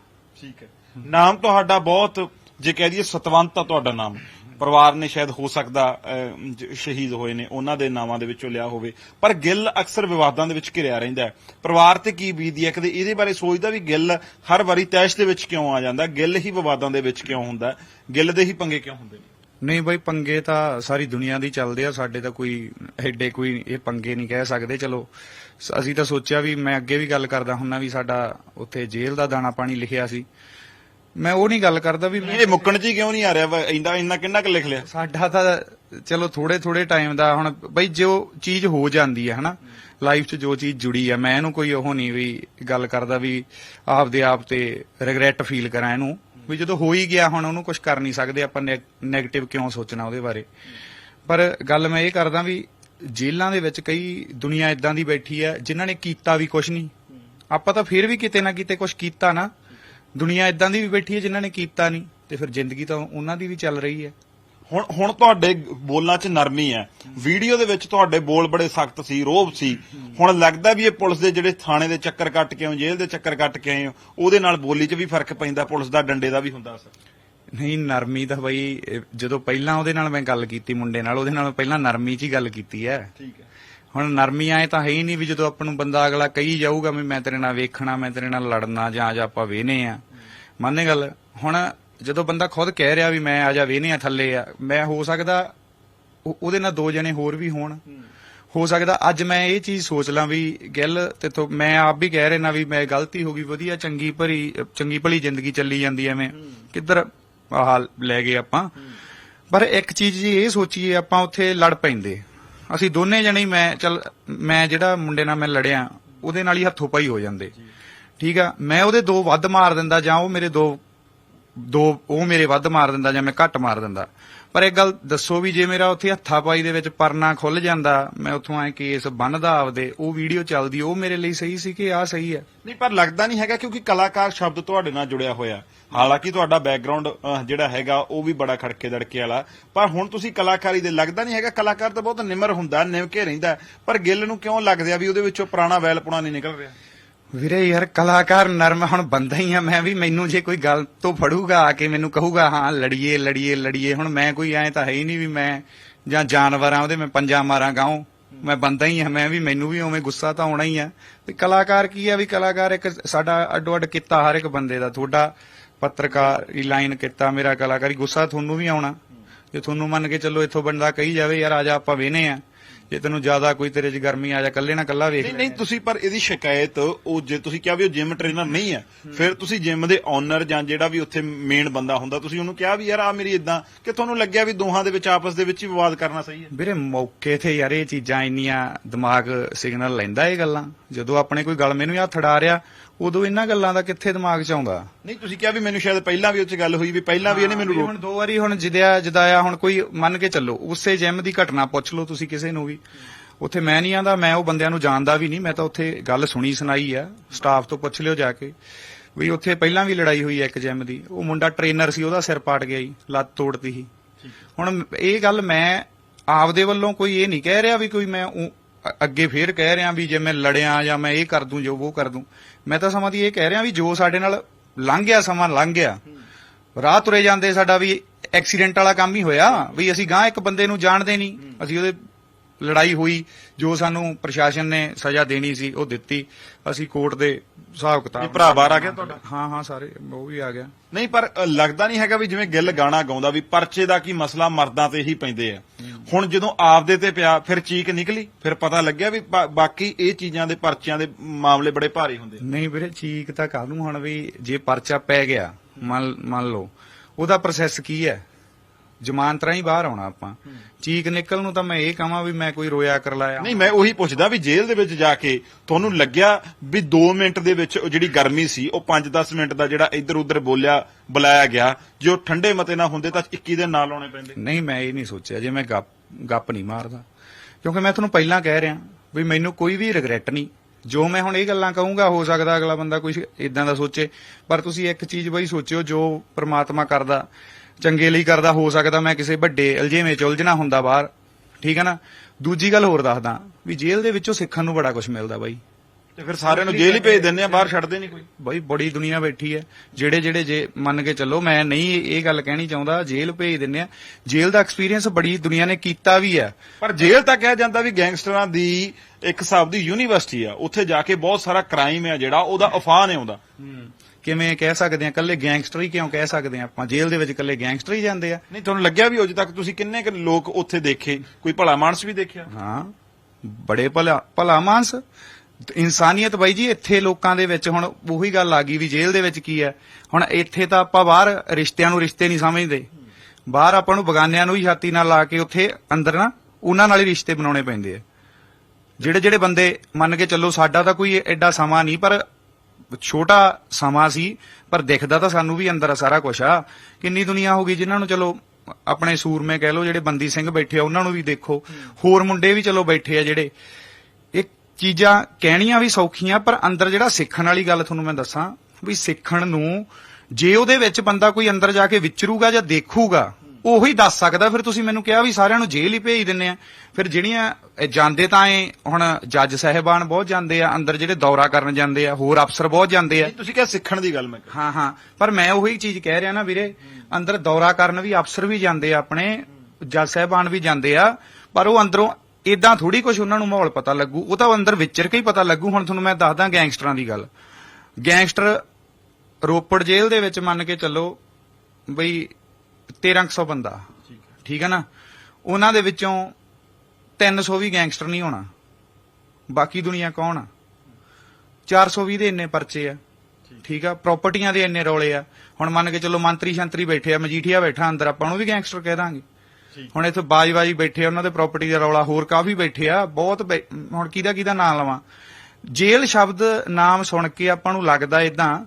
ਠੀਕ ਹੈ। ਨਾਮ ਤੁਹਾਡਾ ਬਹੁਤ ਜੇ ਕਹਿ ਦਈਏ ਸਤਵੰਤ ਆ ਤੁਹਾਡਾ ਨਾਮ। ਪਰਿਵਾਰ ਨੇ ਸ਼ਾਇਦ ਹੋ ਸਕਦਾ ਸ਼ਹੀਦ ਹੋਏ ਨੇ। ਉਹਨਾਂ ਦੇ ਨਾਵਾਂ ਦੇ ਵਿੱਚੋਂ ਲਿਆ ਹੋਵੇ। ਪਰ ਗਿੱਲ ਅਕਸਰ ਵਿਵਾਦਾਂ ਦੇ ਵਿੱਚ ਘਿਰਿਆ ਰਹਿੰਦਾ ਹੈ। ਪਰਿਵਾਰ ਤੇ ਕੀ ਬੀਤਦੀ ਹੈ? ਕਦੇ ਇਹਦੇ ਬਾਰੇ ਸੋਚਦਾ ਵੀ ਗਿੱਲ ਹਰ ਵਾਰੀ ਤੈਸ਼ ਦੇ ਵਿੱਚ ਕਿਉਂ ਆ ਜਾਂਦਾ? ਗਿੱਲ ਹੀ ਵਿਵਾਦਾਂ ਦੇ ਵਿੱਚ ਕਿਉਂ ਹੁੰਦਾ? ਗਿੱਲ ਦੇ ਹੀ ਪੰਗੇ ਕਿਉਂ ਹੁੰਦੇ ਨੇ? ਨਹੀਂ ਬਈ ਪੰਗੇ ਤਾਂ ਸਾਰੀ ਦੁਨੀਆ ਦੀ ਚੱਲਦੇ ਆ ਸਾਡੇ ਤਾਂ ਕੋਈ ਐਡੇ ਕੋਈ ਇਹ ਪੰਗੇ ਨਹੀਂ ਕਹਿ ਸਕਦੇ ਚਲੋ। ਅਸੀਂ ਤਾਂ ਸੋਚਿਆ ਵੀ ਮੈਂ ਅੱਗੇ ਵੀ ਗੱਲ ਕਰਦਾ ਹੁੰਨਾ ਵੀ ਸਾਡਾ ਉੱਥੇ ਜੇਲ੍ਹ ਦਾ ਦਾਣਾ ਪਾਣੀ ਲਿਖਿਆ ਸੀ। ਮੈਂ ਉਹ ਨਹੀਂ ਗੱਲ ਕਰਦਾ ਵੀ ਇਹ ਮੁੱਕਣ 'ਚ ਹੀ ਕਿਉਂ ਨਹੀਂ ਆ ਰਿਹਾ? ਇੰਨਾ ਇੰਨਾ ਕਿੰਨਾ ਕੁ ਲਿਖ ਲਿਆ? ਸਾਡਾ ਤਾਂ ਚਲੋ ਥੋੜੇ ਥੋੜੇ ਟਾਈਮ ਦਾ ਹੁਣ ਬਈ ਜੋ ਚੀਜ਼ ਹੋ ਜਾਂਦੀ ਹੈ ਹਨਾ? ਲਾਈਫ 'ਚ ਜੋ ਚੀਜ਼ ਜੁੜੀ ਆ ਮੈਂ ਇਹਨੂੰ ਕੋਈ ਉਹ ਨਹੀਂ ਵੀ ਗੱਲ ਕਰਦਾ ਵੀ ਆਪਦੇ ਆਪ ਤੇ ਰਿਗਰੈਟ ਫੀਲ ਕਰਾਂ ਇਹਨੂੰ। ਵੀ ਜਦੋਂ ਹੋ ਹੀ ਗਿਆ ਹੁਣ ਉਹਨੂੰ ਕੁਝ ਕਰ ਨਹੀਂ ਸਕਦੇ, ਆਪਾਂ 네ਗੇਟਿਵ ਕਿਉਂ ਸੋਚਣਾ ਉਹਦੇ ਬਾਰੇ। ਪਰ ਗੱਲ ਮੈਂ ਇਹ ਕਰਦਾ ਵੀ ਜੇਲਾਂ ਦੇ ਵਿੱਚ ਕਈ ਦੁਨੀਆ ਇਦਾਂ ਦੀ ਬੈਠੀ ਹੈ ਜਿਨ੍ਹਾਂ ਨੇ ਕੀਤਾ ਵੀ ਕੁਝ ਨਹੀਂ। ਆਪਾਂ ਤਾਂ ਫਿਰ ਵੀ ਕਿਤੇ ਨਾ ਕਿਤੇ ਕੁਝ ਕੀਤਾ ਨਾ। ਦੁਨੀਆ ਇਦਾਂ ਦੀ ਵੀ ਬੈਠੀ ਹੈ ਜਿਨ੍ਹਾਂ ਨੇ ਕੀਤਾ ਨਹੀਂ, ਤੇ ਫਿਰ ਜ਼ਿੰਦਗੀ ਤਾਂ ਉਹਨਾਂ ਦੀ ਵੀ ਚੱਲ ਰਹੀ ਹੈ ਹੁਣ ਹੁਣ ਤੁਹਾਡੇ ਬੋਲਾਂ 'ਚ ਨਰਮੀ ਹੈ। ਵੀਡੀਓ ਦੇ ਵਿੱਚ ਤੁਹਾਡੇ ਬੋਲ ਬੜੇ ਸਖਤ ਸੀ ਰੋਬ ਸੀ। ਹੁਣ ਲੱਗਦਾ ਵੀ ਇਹ ਪੁਲਿਸ ਦੇ ਜਿਹੜੇ ਥਾਣੇ ਦੇ ਚੱਕਰ ਕੱਟ ਕੇ ਆਏ ਜੇਲ੍ਹ ਦੇ ਚੱਕਰ ਕੱਟ ਕੇ ਆਏ ਉਹਦੇ ਨਾਲ ਬੋਲੀ 'ਚ ਵੀ ਫ਼ਰਕ ਪੈਂਦਾ ਪੁਲਿਸ ਦਾ ਡੰਡੇ ਦਾ ਵੀ ਹੁੰਦਾ ਅਸਰ ਨਹੀਂ ਨਰਮੀ ਤਾਂ ਬਈ ਜਦੋਂ ਪਹਿਲਾਂ ਉਹਦੇ ਨਾਲ ਮੈਂ ਗੱਲ ਕੀਤੀ ਮੁੰਡੇ ਨਾਲ ਉਹਦੇ ਨਾਲ ਪਹਿਲਾਂ ਨਰਮੀ 'ਚ ਹੀ ਗੱਲ ਕੀਤੀ ਹੈ। ਠੀਕ ਹੈ। ਹੁਣ ਨਰਮੀ ਆਏ ਤਾਂ ਹੈ ਹੀ ਨਹੀਂ ਵੀ ਜਦੋਂ ਆਪਾਂ ਨੂੰ ਬੰਦਾ ਅਗਲਾ ਕਹੀ ਜਾਊਗਾ ਵੀ ਮੈਂ ਤੇਰੇ ਨਾਲ ਵੇਖਣਾ ਮੈਂ ਤੇਰੇ ਨਾਲ ਲੜਨਾ ਜਾਂ ਅੱਜ ਆਪਾਂ ਵੇਨੇ ਆ। ਮੰਨੇ ਗੱਲ? ਹੁਣ ਜਦੋਂ ਬੰਦਾ ਖੁਦ ਕਹਿ ਰਿਹਾ ਵੀ ਮੈਂ ਆ ਜਾ ਵੇਨੇ ਆ ਥੱਲੇ ਆ ਮੈਂ ਹੋ ਸਕਦਾ ਉਹ- ਉਹਦੇ ਨਾਲ ਦੋ ਜਣੇ ਹੋਰ ਵੀ ਹੋਣ। ਹੋ। ਸਕਦਾ ਅੱਜ ਮੈਂ ਇਹ ਚੀਜ਼ ਸੋਚ ਲਾਂ ਵੀ ਗਿੱਲ ਤੇ ਤੋਂ ਮੈਂ ਆਪ ਵੀ ਕਹਿ ਰਿਹਾ ਵੀ ਮੈਂ ਗਲਤੀ ਹੋ ਗਈ ਵਧੀਆ ਚੰਗੀ ਭਰੀ ਚੰਗੀ ਭਲੀ ਜ਼ਿੰਦਗੀ ਚੱਲੀ ਜਾਂਦੀ ਐਵੇਂ ਕਿੱਧਰ ਆਹ ਲੈ ਗਏ ਆਪਾਂ। ਪਰ ਇੱਕ ਚੀਜ਼ ਜੀ ਇਹ ਸੋਚੀਏ ਆਪਾਂ ਉੱਥੇ ਲੜ ਪੈਂਦੇ। ਅਸੀਂ ਦੋਨੇ ਜਣੇ ਹੀ ਮੈਂ ਚਲ ਮੈਂ ਜਿਹੜਾ ਮੁੰਡੇ ਨਾਲ ਮੈਂ ਲੜਿਆ ਉਹਦੇ ਨਾਲ ਹੀ ਹੱਥੋਂ ਪਾਈ ਹੋ ਜਾਂਦੇ। ਠੀਕ ਆ ਮੈਂ ਉਹਦੇ ਦੋ ਵੱਧ ਮਾਰ ਦਿੰਦਾ ਜਾਂ ਉਹ ਮੇਰੇ ਦੋ ਦੋ, ਉਹ ਮੇਰੇ ਵੱਧ ਮਾਰ ਦਿੰਦਾ ਜਾਂ ਮੈਂ ਘੱਟ ਮਾਰ ਦਿੰਦਾ। ਪਰ ਇੱਕ ਗੱਲ ਦੱਸੋ ਵੀ ਜੇ ਮੇਰਾ ਉੱਥੇ ਹੱਥਾ ਪਾਈ ਦੇ ਵਿੱਚ ਪਰਨਾ ਖੁੱਲ ਜਾਂਦਾ, ਮੈਂ ਉੱਥੋਂ ਐ ਕੇਸ ਬੰਨਦਾ ਆਪਦੇ, ਉਹ ਵੀਡੀਓ ਚੱਲਦੀ, ਉਹ ਮੇਰੇ ਲਈ ਸਹੀ ਸੀ ਕਿ ਆ ਸਹੀ ਹੈ? ਨਹੀਂ, ਪਰ ਲੱਗਦਾ ਨਹੀਂ ਹੈਗਾ ਕਿਉਂਕਿ ਕਲਾਕਾਰ ਸ਼ਬਦ ਤੁਹਾਡੇ ਨਾਲ ਜੁੜਿਆ ਹੋਇਆ। ਹਾਲਾਂਕਿ ਤੁਹਾਡਾ ਬੈਕਗ੍ਰਾਉਂਡ ਜਿਹੜਾ ਹੈਗਾ, ਉਹ ਵੀ ਬੜਾ ਖੜਕੇ ਦੜਕੇ ਵਾਲਾ। ਪਰ ਹੁਣ ਤੁਸੀਂ ਕਲਾਕਾਰੀ ਦੇ, ਲੱਗਦਾ ਨਹੀਂ ਹੈਗਾ, ਕਲਾਕਾਰ ਤਾਂ ਬਹੁਤ ਨਿਮਰ ਹੁੰਦਾ, ਨਿਮਕੇ ਰਹਿੰਦਾ। ਪਰ ਗਿੱਲ ਨੂੰ ਕਿਉਂ ਲੱਗਦਾ ਵੀ ਉਹਦੇ ਵਿੱਚੋਂ ਪੁਰਾਣਾ ਵੈਲਪੁਣਾ ਨਹੀਂ ਨਿਕਲ ਰਿਹਾ? ਵੀਰੇ ਯਾਰ ਕਲਾਕਾਰ ਨਰਮ ਹੁਣ ਬੰਦਾ ਹੀ ਆ, ਮੈਂ ਵੀ ਮੈਨੂੰ ਜੇ ਕੋਈ ਗੱਲ ਤੋਂ ਫੜੂਗਾ, ਆ ਕੇ ਮੈਨੂੰ ਕਹੂਗਾ, ਹਾਂ, ਲੜੀਏ ਲੜੀਏ ਲੜੀਏ। ਹੁਣ ਮੈਂ ਕੋਈ ਐ ਤਾਂ ਹੈ ਹੀ ਨਹੀਂ ਵੀ ਮੈਂ, ਜਾਂ ਜਾਨਵਰ ਆ ਉਹਦੇ, ਮੈਂ ਪੰਜਾ ਮਾਰਾਂ ਗਾਉਂ। ਮੈਂ ਬੰਦਾ ਹੀ ਆ, ਮੈਂ ਵੀ, ਮੈਨੂੰ ਵੀ ਉਵੇਂ ਗੁੱਸਾ ਤਾਂ ਆਉਣਾ ਹੀ ਆ। ਵੀ ਕਲਾਕਾਰ ਕੀ ਆ ਵੀ ਕਲਾਕਾਰ ਇੱਕ ਸਾਡਾ ਅੱਡੋ ਅੱਡ ਕੀਤਾ ਹਰ ਇੱਕ ਬੰਦੇ ਦਾ। ਤੁਹਾਡਾ ਪੱਤਰਕਾਰੀ ਲਾਈਨ ਕੀਤਾ, ਮੇਰਾ ਕਲਾਕਾਰੀ, ਗੁੱਸਾ ਤੁਹਾਨੂੰ ਵੀ ਆਉਣਾ। ਜੇ ਤੁਹਾਨੂੰ ਮੰਨ ਕੇ ਚੱਲੋ ਇੱਥੋਂ ਬੰਦਾ ਕਹੀ ਜਾਵੇ, ਯਾਰ, ਆ ਜਾ, ਆਪਾਂ ਵੇਨੇ ਆ। ਜੇ ਤੈਨੂੰ ਜ਼ਿਆਦਾ ਕੋਈ ਤੇਰੇ 'ਚ ਗਰਮੀ ਆ ਜਾ ਕੱਲੇ ਨਾ ਕੱਲਾ ਵੇਖ ਨਹੀਂ ਨਹੀਂ ਤੁਸੀਂ ਪਰ ਇਹਦੀ ਸ਼ਿਕਾਇਤ ਉਹ ਜੇ ਤੁਸੀਂ ਕਿਹਾ ਵੀ ਉਹ ਜਿਮ ਟ੍ਰੇਨਰ ਨਹੀਂ ਹੈ ਫਿਰ ਤੁਸੀਂ ਜਿਮ ਦੇ ਓਨਰ ਜਾਂ ਜਿਹੜਾ ਵੀ ਉੱਥੇ ਮੇਨ ਬੰਦਾ ਹੁੰਦਾ ਤੁਸੀਂ ਉਹਨੂੰ ਕਿਹਾ ਵੀ ਯਾਰ ਆ ਮੇਰੀ ਇਦਾਂ ਕਿ ਤੁਹਾਨੂੰ ਲੱਗਿਆ ਵੀ ਦੋਹਾਂ ਦੇ ਵਿੱਚ ਆਪਸ ਦੇ ਵਿੱਚ ਹੀ ਵਿਵਾਦ ਕਰਨਾ ਸਹੀ ਹੈ। ਵੀਰੇ ਮੌਕੇ ਤੇ ਯਾਰ ਇਹ ਚੀਜ਼ਾਂ ਇੰਨੀਆਂ ਦਿਮਾਗ ਸਿਗਨਲ ਲੈਂਦਾ ਇਹ ਗੱਲਾਂ। ਜਦੋਂ ਆਪਣੇ ਕੋਈ ਗੱਲ ਮੈਨੂੰ ਹੱਥ ਅੜਾ ਰਿਹਾ ਉਦੋਂ ਇਹਨਾਂ ਗੱਲਾਂ ਦਾ ਕਿੱਥੇ ਦਿਮਾਗ 'ਚ ਆਉਂਦਾ? ਨਹੀਂ ਤੁਸੀਂ ਕਿਹਾ ਵੀ ਮੈਨੂੰ ਸ਼ਾਇਦ ਪਹਿਲਾਂ ਵੀ ਉੱਥੇ ਗੱਲ ਹੋਈ ਵੀ ਪਹਿਲਾਂ ਵੀ ਇਹਨੇ ਮੈਨੂੰ ਹੁਣ ਦੋ ਵਾਰੀ ਹੁਣ ਜਿਦਿਆ ਜਦਾਇਆ ਹੁਣ ਕੋਈ ਮੰਨ ਕੇ ਚੱਲੋ ਉਸੇ ਜਿਮ ਦੀ ਘਟਨਾ ਪੁੱਛ ਲਓ ਤੁਸੀਂ ਕਿਸੇ ਨੂੰ ਵੀ। ਉੱਥੇ ਮੈਂ ਨਹੀਂ ਆਂਦਾ ਮੈਂ ਉਹ ਬੰਦਿਆਂ ਨੂੰ ਜਾਣਦਾ ਵੀ ਨਹੀਂ ਮੈਂ ਤਾਂ ਉੱਥੇ ਗੱਲ ਸੁਣੀ ਸੁਣਾਈ ਆ ਸਟਾਫ ਤੋਂ ਪੁੱਛ ਲਿਓ ਜਾ ਕੇ। ਵੀ ਉੱਥੇ ਪਹਿਲਾਂ ਵੀ ਲੜਾਈ ਹੋਈ ਆ ਇੱਕ ਜਿਮ ਦੀ ਉਹ ਮੁੰਡਾ ਟ੍ਰੇਨਰ ਸੀ ਉਹਦਾ ਸਿਰ ਪਾਟ ਗਿਆ ਜੀ ਲੱਤ ਤੋੜਤੀ ਸੀ। ਹੁਣ ਇਹ ਗੱਲ ਮੈਂ ਆਪਦੇ ਵੱਲੋਂ ਕੋਈ ਇਹ ਨਹੀਂ ਕਹਿ ਰਿਹਾ ਵੀ ਕੋਈ ਮੈਂ ਅੱਗੇ ਫੇਰ ਕਹਿ ਰਿਹਾ ਵੀ ਜੇ ਮੈਂ ਲੜਿਆ ਜਾਂ ਮੈਂ ਇਹ ਕਰ ਦੂੰ ਜੋ ਉਹ ਕਰ ਦੂੰ। ਮੈਂ ਤਾਂ ਸਮਾਂ ਦੀ ਇਹ ਕਹਿ ਰਿਹਾ ਵੀ ਜੋ ਸਾਡੇ ਨਾਲ ਲੰਘ ਗਿਆ ਸਮਾਂ ਲੰਘ ਗਿਆ। ਰਾਹ ਤੁਰੇ ਜਾਂਦੇ ਸਾਡਾ ਵੀ ਐਕਸੀਡੈਂਟ ਵਾਲਾ ਕੰਮ ਹੀ ਹੋਇਆ ਵੀ ਅਸੀਂ ਗਾਂ ਇੱਕ ਬੰਦੇ ਨੂੰ ਜਾਣਦੇ ਨਹੀਂ। ਅਸੀਂ ਉਹਦੇ ਲੜਾਈ ਹੋਈ ਜੋ ਸਾਨੂੰ ਪ੍ਰਸ਼ਾਸਨ ਨੇ ਸਜ਼ਾ ਦੇਣੀ ਸੀ ਉਹ ਦਿੱਤੀ। ਅਸੀਂ ਕੋਰਟ ਦੇ ਹਿਸਾਬ ਕਿਤਾਬ ਭਰਾ ਬਾਹਰ ਆ ਗਿਆ ਤੁਹਾਡਾ? ਹਾਂ ਹਾਂ ਸਾਰੇ ਉਹ ਵੀ ਆ ਗਿਆ। ਨਹੀਂ ਪਰ ਲੱਗਦਾ ਨਹੀਂ ਹੈਗਾ ਵੀ ਜਿਵੇਂ ਗਿੱਲ ਗਾਣਾ ਗਾਉਂਦਾ ਵੀ ਪਰਚੇ ਦਾ ਕੀ ਮਸਲਾ ਮਰਦਾਂ ਤੇ ਹੀ ਪੈਂਦੇ ਆ। ਹੁਣ ਜਦੋਂ ਆਪਦੇ ਤੇ ਪਿਆ, ਫਿਰ ਚੀਕ ਨਿਕਲੀ, ਫਿਰ ਪਤਾ ਲੱਗਿਆ ਵੀ ਬਾਕੀ ਇਹ ਚੀਜ਼ਾਂ ਦੇ ਪਰਚਿਆਂ ਦੇ ਮਾਮਲੇ ਬੜੇ ਭਾਰੀ ਹੁੰਦੇ ਨਹੀਂ ਵੀਰੇ, ਚੀਕ ਤਾਂ ਕਾਹਨੂੰ ਹੁਣ ਵੀ ਜੇ ਪਰਚਾ ਪੈ ਗਿਆ, ਮੰਨ ਮੰਨ ਲਓ, ਉਹਦਾ ਪ੍ਰੋਸੈਸ ਕੀ ਹੈ? ਜ਼ਮਾਨਤ ਰਾਹੀਂ ਬਾਹਰ ਆਉਣਾ ਆਪਾਂ। ਚੀਕ ਨਿਕਲ ਨੂੰ ਤਾਂ ਮੈਂ ਇਹ ਕਹਾਂ ਵੀ ਮੈਂ ਕੋਈ ਰੋਇਆ ਕਰ ਲਾਇਆ ਨਹੀਂ ਮੈਂ ਉਹੀ ਪੁੱਛਦਾ ਵੀ ਜੇਲ੍ਹ ਦੇ ਵਿੱਚ ਜਾ ਕੇ ਤੁਹਾਨੂੰ ਲੱਗਿਆ ਵੀ 2 ਮਿੰਟ ਦੇ ਵਿੱਚ ਉਹ ਜਿਹੜੀ ਗਰਮੀ ਸੀ ਉਹ 5-10 ਮਿੰਟ ਦਾ ਜਿਹੜਾ ਇੱਧਰ ਉੱਧਰ ਬੋਲਿਆ ਬੁਲਾਇਆ ਗਿਆ ਜੋ ਠੰਡੇ ਮਤੇ ਨਾ ਹੁੰਦੇ ਤਾਂ 21 ਦੇ ਨਾਲ ਆਉਣੇ ਪੈਂਦੇ। ਨਹੀਂ ਮੈਂ ਇਹ ਨਹੀਂ ਸੋਚਿਆ ਜੇ ਮੈਂ ਗੱਪ ਗੱਪ ਨਹੀਂ ਮਾਰਦਾ। ਕਿਉਂਕਿ ਮੈਂ ਤੁਹਾਨੂੰ ਪਹਿਲਾਂ ਕਹਿ ਰਿਹਾ ਵੀ ਮੈਨੂੰ ਕੋਈ ਵੀ ਰਿਗਰੈਟ ਨਹੀਂ। ਜੋ ਮੈਂ ਹੁਣ ਇਹ ਗੱਲਾਂ ਕਹੂੰਗਾ ਹੋ ਸਕਦਾ ਅਗਲਾ ਬੰਦਾ ਕੁਝ ਇਦਾਂ ਦਾ ਸੋਚੇ। ਪਰ ਤੁਸੀਂ ਇੱਕ ਚੀਜ਼ ਬਈ ਸੋਚਿਓ ਜੋ ਪ੍ਰਮਾਤਮਾ ਕਰਦਾ। ਚੰਗੇ ਲਈ ਕਰਦਾ ਹੋ ਸਕਦਾ ਮੈਂ ਕਿਸੇ ਵੱਡੇ ਅਲਝੇਵੇਂ ਚ ਉਲਝਣਾ ਹੁੰਦਾ ਬਾਹਰ। ਠੀਕ ਹੈ ਨਾ? ਦੂਜੀ ਗੱਲ ਹੋਰ ਦੱਸਦਾ ਵੀ ਜੇਲ੍ਹ ਦੇ ਵਿੱਚੋਂ ਸਿੱਖਣ ਨੂੰ ਬੜਾ ਕੁਝ ਮਿਲਦਾ ਬਾਈ। ਤੇ ਫਿਰ ਸਾਰਿਆਂ ਨੂੰ ਜੇਲ੍ਹ ਹੀ ਭੇਜ ਦਿੰਦੇ ਆ ਬਾਹਰ ਛੱਡਦੇ ਨਹੀਂ ਕੋਈ। ਬਈ ਬੜੀ ਦੁਨੀਆ ਬੈਠੀ ਹੈ। ਜਿਹੜੇ ਜਿਹੜੇ ਜੇ ਮੰਨ ਕੇ ਚੱਲੋ ਮੈਂ ਨਹੀਂ ਇਹ ਗੱਲ ਕਹਿਣੀ ਚਾਹੁੰਦਾ ਜੇਲ੍ਹ ਭੇਜ ਦਿੰਨੇ ਆ। ਜੇਲ੍ਹ ਦਾ ਐਕਸਪੀਰੀਅੰਸ ਬੜੀ ਦੁਨੀਆ ਨੇ ਕੀਤਾ ਵੀ ਹੈ। ਪਰ ਜੇਲ੍ਹ ਤਾਂ ਕਿਹਾ ਜਾਂਦਾ ਵੀ ਗੈਂਗਸਟਰਾਂ ਦੀ ਇੱਕ ਹਿਸਾਬ ਦੀ ਯੂਨੀਵਰਸਿਟੀ ਆ। ਉੱਥੇ ਜਾ ਕੇ ਬਹੁਤ ਸਾਰਾ ਕ੍ਰਾਈਮ ਆ ਜਿਹੜਾ ਉਹਦਾ ਅਫਾਨ ਹੈ। ਉਹਦਾ ਕਿਵੇਂ ਕਹਿ ਸਕਦੇ ਆ? ਕੱਲੇ ਗੈਂਗਸਟਰ ਹੀ ਕਿਉਂ ਕਹਿ ਸਕਦੇ ਆ ਆਪਾਂ? ਜੇਲ੍ਹ ਦੇ ਵਿੱਚ ਕੱਲੇ ਗੈਂਗਸਟਰ ਹੀ ਜਾਂਦੇ ਆ। ਨਹੀਂ ਤੁਹਾਨੂੰ ਲੱਗਿਆ ਵੀ ਅਜੇ ਤੱਕ ਤੁਸੀਂ ਕਿੰਨੇ ਕੁ ਲੋਕ ਉੱਥੇ ਦੇਖੇ? ਕੋਈ ਭਲਾ ਮਾਨਸ ਵੀ ਦੇਖਿਆ? ਹਾਂ ਬੜੇ ਭਲਾ ਭਲਾ ਮਾਨਸ। ਇਨਸਾਨੀਅਤ ਬਾਈ ਜੀ ਇੱਥੇ ਲੋਕਾਂ ਦੇ ਵਿੱਚ ਹੁਣ ਉਹੀ ਗੱਲ ਆ ਗਈ ਵੀ ਜੇਲ੍ਹ ਦੇ ਵਿੱਚ ਕੀ ਹੈ? ਹੁਣ ਇੱਥੇ ਤਾਂ ਆਪਾਂ ਬਾਹਰ ਰਿਸ਼ਤਿਆਂ ਨੂੰ ਰਿਸ਼ਤੇ ਨਹੀਂ ਸਮਝਦੇ। ਬਾਹਰ ਆਪਾਂ ਨੂੰ ਬਗਾਨਿਆਂ ਨੂੰ ਹੀ ਛਾਤੀ ਨਾਲ ਲਾ ਕੇ ਉੱਥੇ ਅੰਦਰ ਨਾ ਉਹਨਾਂ ਨਾਲ ਹੀ ਰਿਸ਼ਤੇ ਬਣਾਉਣੇ ਪੈਂਦੇ ਆ। ਜਿਹੜੇ ਜਿਹੜੇ ਬੰਦੇ ਮੰਨ ਕੇ ਚੱਲੋ ਸਾਡਾ ਤਾਂ ਕੋਈ ਐਡਾ ਸਮਾਂ ਨਹੀਂ ਪਰ ਛੋਟਾ ਸਮਾਂ ਸੀ, ਪਰ ਦਿਖਦਾ ਤਾਂ ਸਾਨੂੰ ਵੀ ਅੰਦਰ ਆ ਸਾਰਾ ਕੁਝ ਆ। ਕਿੰਨੀ ਦੁਨੀਆ ਹੋ ਗਈ ਜਿਨ੍ਹਾਂ ਨੂੰ ਚਲੋ ਆਪਣੇ ਸੂਰਮੇ ਕਹਿ ਲਓ ਜਿਹੜੇ ਬੰਦੀ ਸਿੰਘ ਬੈਠੇ ਆ, ਉਹਨਾਂ ਨੂੰ ਵੀ ਦੇਖੋ। ਹੋਰ ਮੁੰਡੇ ਵੀ ਚਲੋ ਬੈਠੇ ਆ ਜਿਹੜੇ। ਇਹ ਚੀਜ਼ਾਂ ਕਹਿਣੀਆਂ ਵੀ ਸੌਖੀਆਂ, ਪਰ ਅੰਦਰ ਜਿਹੜਾ ਸਿੱਖਣ ਵਾਲੀ ਗੱਲ ਤੁਹਾਨੂੰ ਮੈਂ ਦੱਸਾਂ, ਵੀ ਸਿੱਖਣ ਨੂੰ ਜੇ ਉਹਦੇ ਵਿੱਚ ਬੰਦਾ ਕੋਈ ਅੰਦਰ ਜਾ ਕੇ ਵਿਚਰੂਗਾ ਜਾਂ ਦੇਖੂਗਾ ਉਹੀ ਦੱਸ ਸਕਦਾ। ਫਿਰ ਤੁਸੀਂ ਮੈਨੂੰ ਕਿਹਾ ਵੀ ਸਾਰਿਆਂ ਨੂੰ ਜੇਲ੍ਹ ਹੀ ਭੇਜ ਦਿੰਨੇ ਆ। ਫਿਰ ਜਿਹੜੀਆਂ ਜਾਂਦੇ ਤਾਂ ਐ ਹੁਣ ਜੱਜ ਸਾਹਿਬਾਨ ਬਹੁਤ ਜਾਂਦੇ ਆ ਅੰਦਰ ਜਿਹੜੇ ਦੌਰਾ ਕਰਨ ਜਾਂਦੇ ਆ ਹੋਰ ਅਫਸਰ ਬਹੁਤ ਜਾਂਦੇ ਆ। ਤੁਸੀਂ ਕਿਹਾ ਸਿੱਖਣ ਦੀ ਗੱਲ ਮੈਂ ਹਾਂ ਹਾਂ। ਪਰ ਮੈਂ ਉਹੀ ਚੀਜ਼ ਕਹਿ ਰਿਹਾ ਨਾ ਵੀਰੇ ਅੰਦਰ ਦੌਰਾ ਕਰਨ ਵੀ ਅਫਸਰ ਵੀ ਜਾਂਦੇ ਆ ਆਪਣੇ ਜੱਜ ਸਾਹਿਬਾਨ ਵੀ ਜਾਂਦੇ ਆ ਪਰ ਉਹ ਅੰਦਰੋਂ ਇਦਾਂ ਥੋੜੀ ਕੁਝ ਉਹਨਾਂ ਨੂੰ ਮਾਹੌਲ ਪਤਾ ਲੱਗੂ। ਉਹ ਤਾਂ ਅੰਦਰ ਵਿਚਰ ਕੇ ਹੀ ਪਤਾ ਲੱਗੂ। ਹੁਣ ਤੁਹਾਨੂੰ ਮੈਂ ਦੱਸਦਾ ਗੈਂਗਸਟਰਾਂ ਦੀ ਗੱਲ। ਗੈਂਗਸਟਰ ਰੋਪੜ ਜੇਲ੍ਹ ਦੇ ਵਿੱਚ ਮੰਨ ਕੇ ਚੱਲੋ ਬਈ 1300 ਬੰਦਾ। ਠੀਕ ਹੈ ਨਾ? ਉਹਨਾਂ ਦੇ ਵਿੱਚੋਂ 300 ਵੀ ਗੈਂਗਸਟਰ ਨਹੀਂ ਹੋਣਾ। ਬਾਕੀ ਦੁਨੀਆ ਕੌਣ ਆ? 420 ਦੇ ਇੰਨੇ ਪਰਚੇ ਆ। ਠੀਕ ਆ? ਪ੍ਰਾਪਰਟੀਆਂ ਦੇ ਇੰਨੇ ਰੌਲੇ ਆ। ਹੁਣ ਮੰਨ ਕੇ ਚੱਲੋ ਮੰਤਰੀ ਸ਼ੰਤਰੀ ਬੈਠੇ ਆ ਮਜੀਠੀਆ ਬੈਠਾ ਅੰਦਰ ਆਪਾਂ ਨੂੰ ਵੀ ਗੈਂਗਸਟਰ ਕਹਿ ਦਾਂਗੇ। ਹੁਣ ਇੱਥੇ ਬਾਜ-ਬਾਜੀ ਬੈਠੇ ਆ ਉਹਨਾਂ ਦੇ ਪ੍ਰਾਪਰਟੀ ਦਾ ਰੌਲਾ ਹੋਰ ਕਾਫੀ ਬੈਠੇ ਆ ਬਹੁਤ ਹੁਣ ਕਿਹਦਾ ਕਿਹਦਾ ਨਾਮ ਲਵਾਂ? ਜੇਲ੍ਹ ਸ਼ਬਦ ਨਾਮ ਸੁਣ ਕੇ ਆਪਾਂ ਨੂੰ ਲੱਗਦਾ ਇਦਾਂ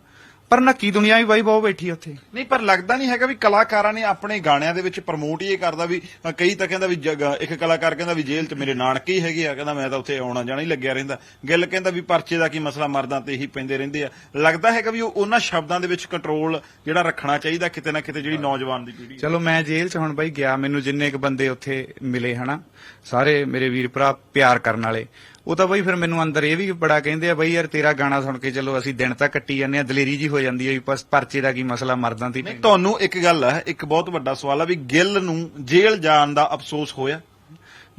ਪਰ ਨੱਕੀ ਦੁਨੀਆ ਵੀ ਬਾਈ ਬਹੁਤ ਬੈਠੀ ਉੱਥੇ। ਨਹੀਂ ਪਰ ਲੱਗਦਾ ਨਹੀਂ ਹੈਗਾ ਵੀ ਕਲਾਕਾਰਾਂ ਨੇ ਆਪਣੇ ਗਾਣਿਆਂ ਦੇ ਵਿੱਚ ਪ੍ਰਮੋਟ ਹੀ ਇਹ ਕਰਦਾ ਵੀ ਅ, ਕਈ ਤਾਂ ਕਹਿੰਦਾ ਵੀ ਇੱਕ ਕਲਾਕਾਰ ਕਹਿੰਦਾ ਵੀ ਜੇਲ੍ਹ 'ਚ ਮੇਰੇ ਨਾਨਕੇ ਹੀ ਹੈਗੇ ਆ ਕਹਿੰਦਾ ਮੈਂ ਤਾਂ ਉੱਥੇ ਆਉਣਾ ਜਾਣਾ ਹੀ ਲੱਗਿਆ ਰਹਿੰਦਾ। ਗਿੱਲ ਕਹਿੰਦਾ ਵੀ ਪਰਚੇ ਦਾ ਕੀ ਮਸਲਾ ਮਰਦਾਂ ਤੇ ਹੀ ਪੈਂਦੇ ਰਹਿੰਦੇ ਆ। ਲੱਗਦਾ ਹੈਗਾ ਵੀ ਉਹ ਉਹਨਾਂ ਸ਼ਬਦਾਂ ਦੇ ਵਿੱਚ ਕੰਟਰੋਲ ਜਿਹੜਾ ਰੱਖਣਾ ਚਾਹੀਦਾ ਕਿਤੇ ਨਾ ਕਿਤੇ ਜਿਹੜੀ ਨੌਜਵਾਨ ਦੀ ਪੀੜ੍ਹੀ ਚਲੋ ਮੈਂ ਜੇਲ੍ਹ 'ਚ ਹੁਣ ਬਾਈ ਗਿਆ ਮੈਨੂੰ ਜਿੰਨੇ ਕ ਬੰਦੇ ਉੱਥੇ ਮਿਲੇ ਹਨਾ ਸਾਰੇ ਮੇਰੇ ਵੀਰ ਭਰਾ ਪਿਆਰ ਕਰਨ ਵਾਲੇ। ਉਹ ਤਾਂ ਬਾਈ ਫਿਰ ਮੈਨੂੰ ਅੰਦਰ ਇਹ ਵੀ ਬੜਾ ਕਹਿੰਦੇ ਆ ਬਾਈ ਯਾਰ ਤੇਰਾ ਗਾਣਾ ਸੁਣ ਕੇ ਚਲੋ ਅਸੀਂ ਦਿਨ ਤੱਕ ਕੱਟੀ ਜਾਂਦੇ ਆ ਦਲੇਰੀ ਜੀ ਹੋ ਜਾਂਦੀ ਵੀ ਬਸ ਪਰਚੇ ਦਾ ਕੀ ਮਸਲਾ ਮਰਦਾਂ ਦੀ ਨਹੀਂ ਤੁਹਾਨੂੰ ਇੱਕ ਗੱਲ ਹੈ ਇੱਕ ਬਹੁਤ ਵੱਡਾ ਸਵਾਲ ਆ ਵੀ ਗਿੱਲ ਨੂੰ ਜੇਲ੍ਹ ਜਾਣ ਦਾ ਅਫਸੋਸ ਹੋਇਆ?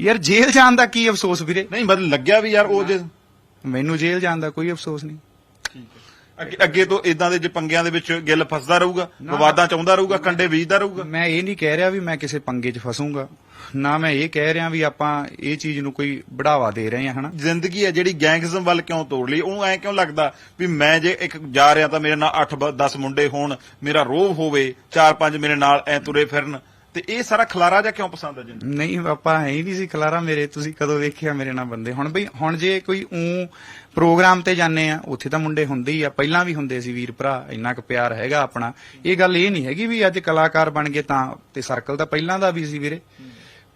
ਯਾਰ ਜੇਲ੍ਹ ਜਾਣ ਦਾ ਕੀ ਅਫਸੋਸ ਵੀਰੇ? ਨਹੀਂ ਮਤਲਬ ਲੱਗਿਆ ਵੀ ਯਾਰ ਉਹ ਜੇ ਮੈਨੂੰ ਜੇਲ੍ਹ ਜਾਣ ਦਾ ਕੋਈ ਅਫਸੋਸ ਨਹੀਂ। ਅੱਗੇ ਅੱਗੇ ਤੋਂ ਇਦਾਂ ਦੇ ਜੇ ਪੰਗਿਆਂ ਦੇ ਵਿੱਚ ਗਿੱਲ ਫਸਦਾ ਰਹੂਗਾ ਵਿਵਾਦਾਂ ਚ ਆਉਂਦਾ ਰਹੂਗਾ ਕੰਡੇ ਬੀਜਦਾ ਰਹੂਗਾ। ਮੈਂ ਇਹ ਨਹੀਂ ਕਹਿ ਰਿਹਾ ਵੀ ਮੈਂ ਕਿਸੇ ਪੰਗੇ 'ਚ ਫਸੂੰਗਾ। ਨਾ ਮੈਂ ਇਹ ਕਹਿ ਰਿਹਾ ਵੀ ਆਪਾਂ ਇਹ ਚੀਜ਼ ਨੂੰ ਕੋਈ ਬੜਾਵਾ ਦੇ ਰਹੇ ਹਾਂ ਹਨਾ? ਜ਼ਿੰਦਗੀ ਹੈ ਜਿਹੜੀ ਗੈਂਗਜ਼ਮ ਵੱਲ ਕਿਉਂ ਤੋੜ ਲਈ? ਉਹਨੂੰ ਐ ਕਿਉਂ ਲੱਗਦਾ ਵੀ ਮੈਂ ਜੇ ਇੱਕ ਜਾ ਰਿਹਾ ਤਾਂ ਮੇਰੇ ਨਾਲ 8 10 ਮੁੰਡੇ ਹੋਣ ਮੇਰਾ ਰੋਹ ਹੋਵੇ 4-5 ਮੇਰੇ ਨਾਲ ਐ ਤੁਰੇ ਫਿਰਨ ਤੇ ਇਹ ਸਾਰਾ ਖਲਾਰਾ ਜਾਂ ਕਿਉਂ ਪਸੰਦ ਹੈ ਜਿੰਦਗੀ ਨਹੀਂ ਪਾਪਾ ਹੈ ਹੀ ਨਹੀਂ ਸੀ ਖਲਾਰਾ ਮੇਰੇ ਤੁਸੀਂ ਕਦੋਂ ਵੇਖਿਆ ਮੇਰੇ ਨਾਲ ਬੰਦੇ? ਹੁਣ ਬਈ ਹੁਣ ਜੇ ਕੋਈ ਊ ਪ੍ਰੋਗਰਾਮ ਤੇ ਜਾਂਦੇ ਆ ਉੱਥੇ ਤਾਂ ਮੁੰਡੇ ਹੁੰਦੇ ਹੀ ਆ ਪਹਿਲਾਂ ਵੀ ਹੁੰਦੇ ਸੀ ਵੀਰ ਭਰਾ ਇੰਨਾ ਕੁ ਪਿਆਰ ਹੈਗਾ ਆਪਣਾ। ਇਹ ਗੱਲ ਇਹ ਨਹੀਂ ਹੈਗੀ ਵੀ ਅੱਜ ਕਲਾਕਾਰ ਬਣ ਗਏ ਤਾਂ ਤੇ ਸਰਕਲ ਤਾਂ ਪਹਿਲਾਂ ਦਾ ਵੀ ਸੀ ਵੀਰੇ।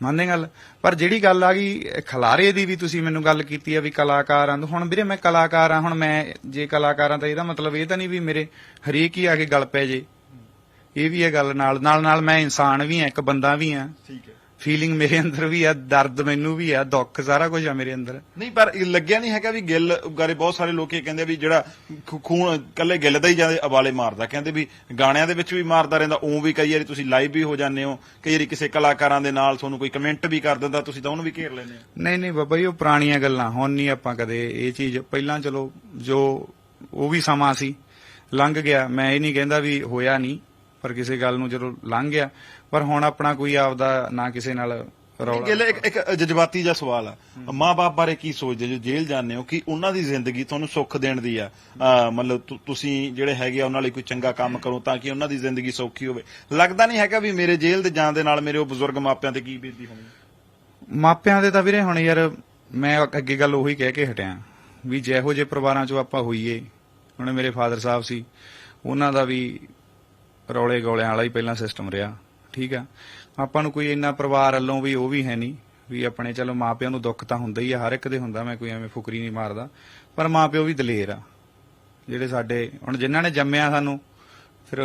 ਮੰਨਦੇ ਗੱਲ? ਪਰ ਜਿਹੜੀ ਗੱਲ ਆ ਗਈ ਖਲਾਰੇ ਦੀ ਵੀ ਤੁਸੀਂ ਮੈਨੂੰ ਗੱਲ ਕੀਤੀ ਆ ਵੀ ਕਲਾਕਾਰਾਂ ਨੂੰ ਹੁਣ ਵੀਰੇ ਮੈਂ ਕਲਾਕਾਰ ਆ, ਹੁਣ ਮੈਂ ਜੇ ਕਲਾਕਾਰਾਂ ਤਾਂ ਇਹਦਾ ਮਤਲਬ ਇਹ ਤਾਂ ਨਹੀਂ ਵੀ ਮੇਰੇ ਹਰੇਕ ਹੀ ਆ ਕੇ ਗੱਲ ਪੈ ਜੇ। ਇਹ ਵੀ ਹੈ ਗੱਲ ਨਾਲ ਨਾਲ ਨਾਲ ਮੈਂ ਇਨਸਾਨ ਵੀ ਆ, ਇੱਕ ਬੰਦਾ ਵੀ ਆ। ਠੀਕ ਹੈ। ਫੀਲਿੰਗ ਮੇਰੇ ਅੰਦਰ ਵੀ ਆ ਦਰਦ ਮੈਨੂੰ ਵੀ ਆ ਦੁੱਖ ਸਾਰਾ ਕੁਝ ਆ ਮੇਰੇ ਅੰਦਰ। ਨਹੀਂ ਪਰ ਲੱਗਿਆ ਨਹੀਂ ਹੈਗਾ ਵੀ ਗਿੱਲ ਬਾਰੇ ਬਹੁਤ ਸਾਰੇ ਲੋਕ ਇਹ ਕਹਿੰਦੇ ਵੀ ਜਿਹੜਾ ਖੂਨ ਕੱਲੇ ਗਿੱਲ ਦਾ ਹੀ ਜਾਂਦੇ ਅਵਾਲੇ ਮਾਰਦਾ। ਕਹਿੰਦੇ ਵੀ ਗਾਣਿਆਂ ਦੇ ਵਿੱਚ ਵੀ ਮਾਰਦਾ ਰਹਿੰਦਾ ਉਹ ਵੀ ਕਈ ਵਾਰੀ ਤੁਸੀਂ ਲਾਈਵ ਵੀ ਹੋ ਜਾਂਦੇ ਹੋ ਕਈ ਵਾਰੀ ਕਿਸੇ ਕਲਾਕਾਰਾਂ ਦੇ ਨਾਲ ਤੁਹਾਨੂੰ ਕੋਈ ਕਮੈਂਟ ਵੀ ਕਰ ਦਿੰਦਾ ਤੁਸੀਂ ਤਾਂ ਉਹਨੂੰ ਵੀ ਘੇਰ ਲੈਂਦੇ ਹੋ। ਨਹੀਂ ਨਹੀਂ ਬਾਬਾ ਜੀ ਉਹ ਪੁਰਾਣੀਆਂ ਗੱਲਾਂ ਹੁਣ ਨਹੀਂ ਆਪਾਂ ਕਦੇ ਇਹ ਚੀਜ਼ ਪਹਿਲਾਂ ਚਲੋ ਜੋ ਉਹ ਵੀ ਸਮਾਂ ਸੀ ਲੰਘ ਗਿਆ। ਮੈਂ ਇਹ ਨਹੀਂ ਕਹਿੰਦਾ ਵੀ ਹੋਇਆ ਨਹੀਂ। ਪਰ ਕਿਸੇ ਗੱਲ ਨੂੰ ਜਦੋਂ ਲੰਘ ਗਿਆ ਪਰ ਹੁਣ ਆਪਣਾ ਕੋਈ ਆਪਦਾ ਨਾ ਕਿਸੇ ਨਾਲ ਰੌਲਾ ਇੱਕ ਇੱਕ ਜਜ਼ਬਾਤੀ ਜਿਹਾ ਸਵਾਲ ਆ। ਮਾਂ-ਬਾਪ ਬਾਰੇ ਕੀ ਸੋਚਦੇ ਜੋ ਜੇਲ੍ਹ ਜਾਂਦੇ ਹੋ ਕਿ ਉਹਨਾਂ ਦੀ ਜ਼ਿੰਦਗੀ ਤੁਹਾਨੂੰ ਸੁੱਖ ਦੇਣ ਦੀ ਆ? ਮਤਲਬ ਤੁਸੀਂ ਜਿਹੜੇ ਹੈਗੇ ਆ ਉਹਨਾਂ ਲਈ ਕੋਈ ਚੰਗਾ ਕੰਮ ਕਰੋ ਤਾਂ ਕਿ ਉਹਨਾਂ ਦੀ ਜ਼ਿੰਦਗੀ ਸੌਖੀ ਹੋਵੇ। ਲੱਗਦਾ ਨਹੀਂ ਹੈਗਾ ਵੀ ਮੇਰੇ ਜੇਲ੍ਹ ਦੇ ਜਾਣ ਦੇ ਨਾਲ ਮੇਰੇ ਉਹ ਬਜ਼ੁਰਗ ਮਾਪਿਆਂ ਤੇ ਕੀ ਬੀਤਦੀ ਹੋਣੀ? ਮਾਪਿਆਂ ਦੇ ਤਾਂ ਵੀਰੇ ਹੁਣ ਯਾਰ ਮੈਂ ਅੱਗੇ ਗੱਲ ਉਹੀ ਕਹਿ ਕੇ ਹਟਿਆ ਵੀ ਜਿਹੋ ਜਿਹੇ ਪਰਿਵਾਰਾਂ ਚੋਂ ਆਪਾਂ ਹੋਈਏ ਹੁਣ ਮੇਰੇ ਫਾਦਰ ਸਾਹਿਬ ਸੀ ਉਹਨਾਂ ਦਾ ਵੀ ਰੌਲੇ ਗੋਲਿਆਂ ਵਾਲਾ ਹੀ ਪਹਿਲਾਂ ਸਿਸਟਮ ਰਿਹਾ ਠੀਕ ਆ? ਆਪਾਂ ਨੂੰ ਕੋਈ ਇੰਨਾ ਪਰਿਵਾਰ ਵੱਲੋਂ ਵੀ ਉਹ ਵੀ ਹੈ ਨਹੀਂ ਵੀ ਆਪਣੇ ਚਲੋ ਮਾਪਿਆਂ ਨੂੰ ਦੁੱਖ ਤਾਂ ਹੁੰਦਾ ਹੀ ਆ ਹਰ ਇੱਕ ਦੇ ਹੁੰਦਾ ਮੈਂ ਕੋਈ ਐਵੇਂ ਫੁਕਰੀ ਨਹੀਂ ਮਾਰਦਾ ਪਰ ਮਾਪਿਓ ਵੀ ਦਲੇਰ ਆ ਜਿਹੜੇ ਸਾਡੇ ਹੁਣ ਜਿਨ੍ਹਾਂ ਨੇ ਜੰਮਿਆ ਸਾਨੂੰ ਫਿਰ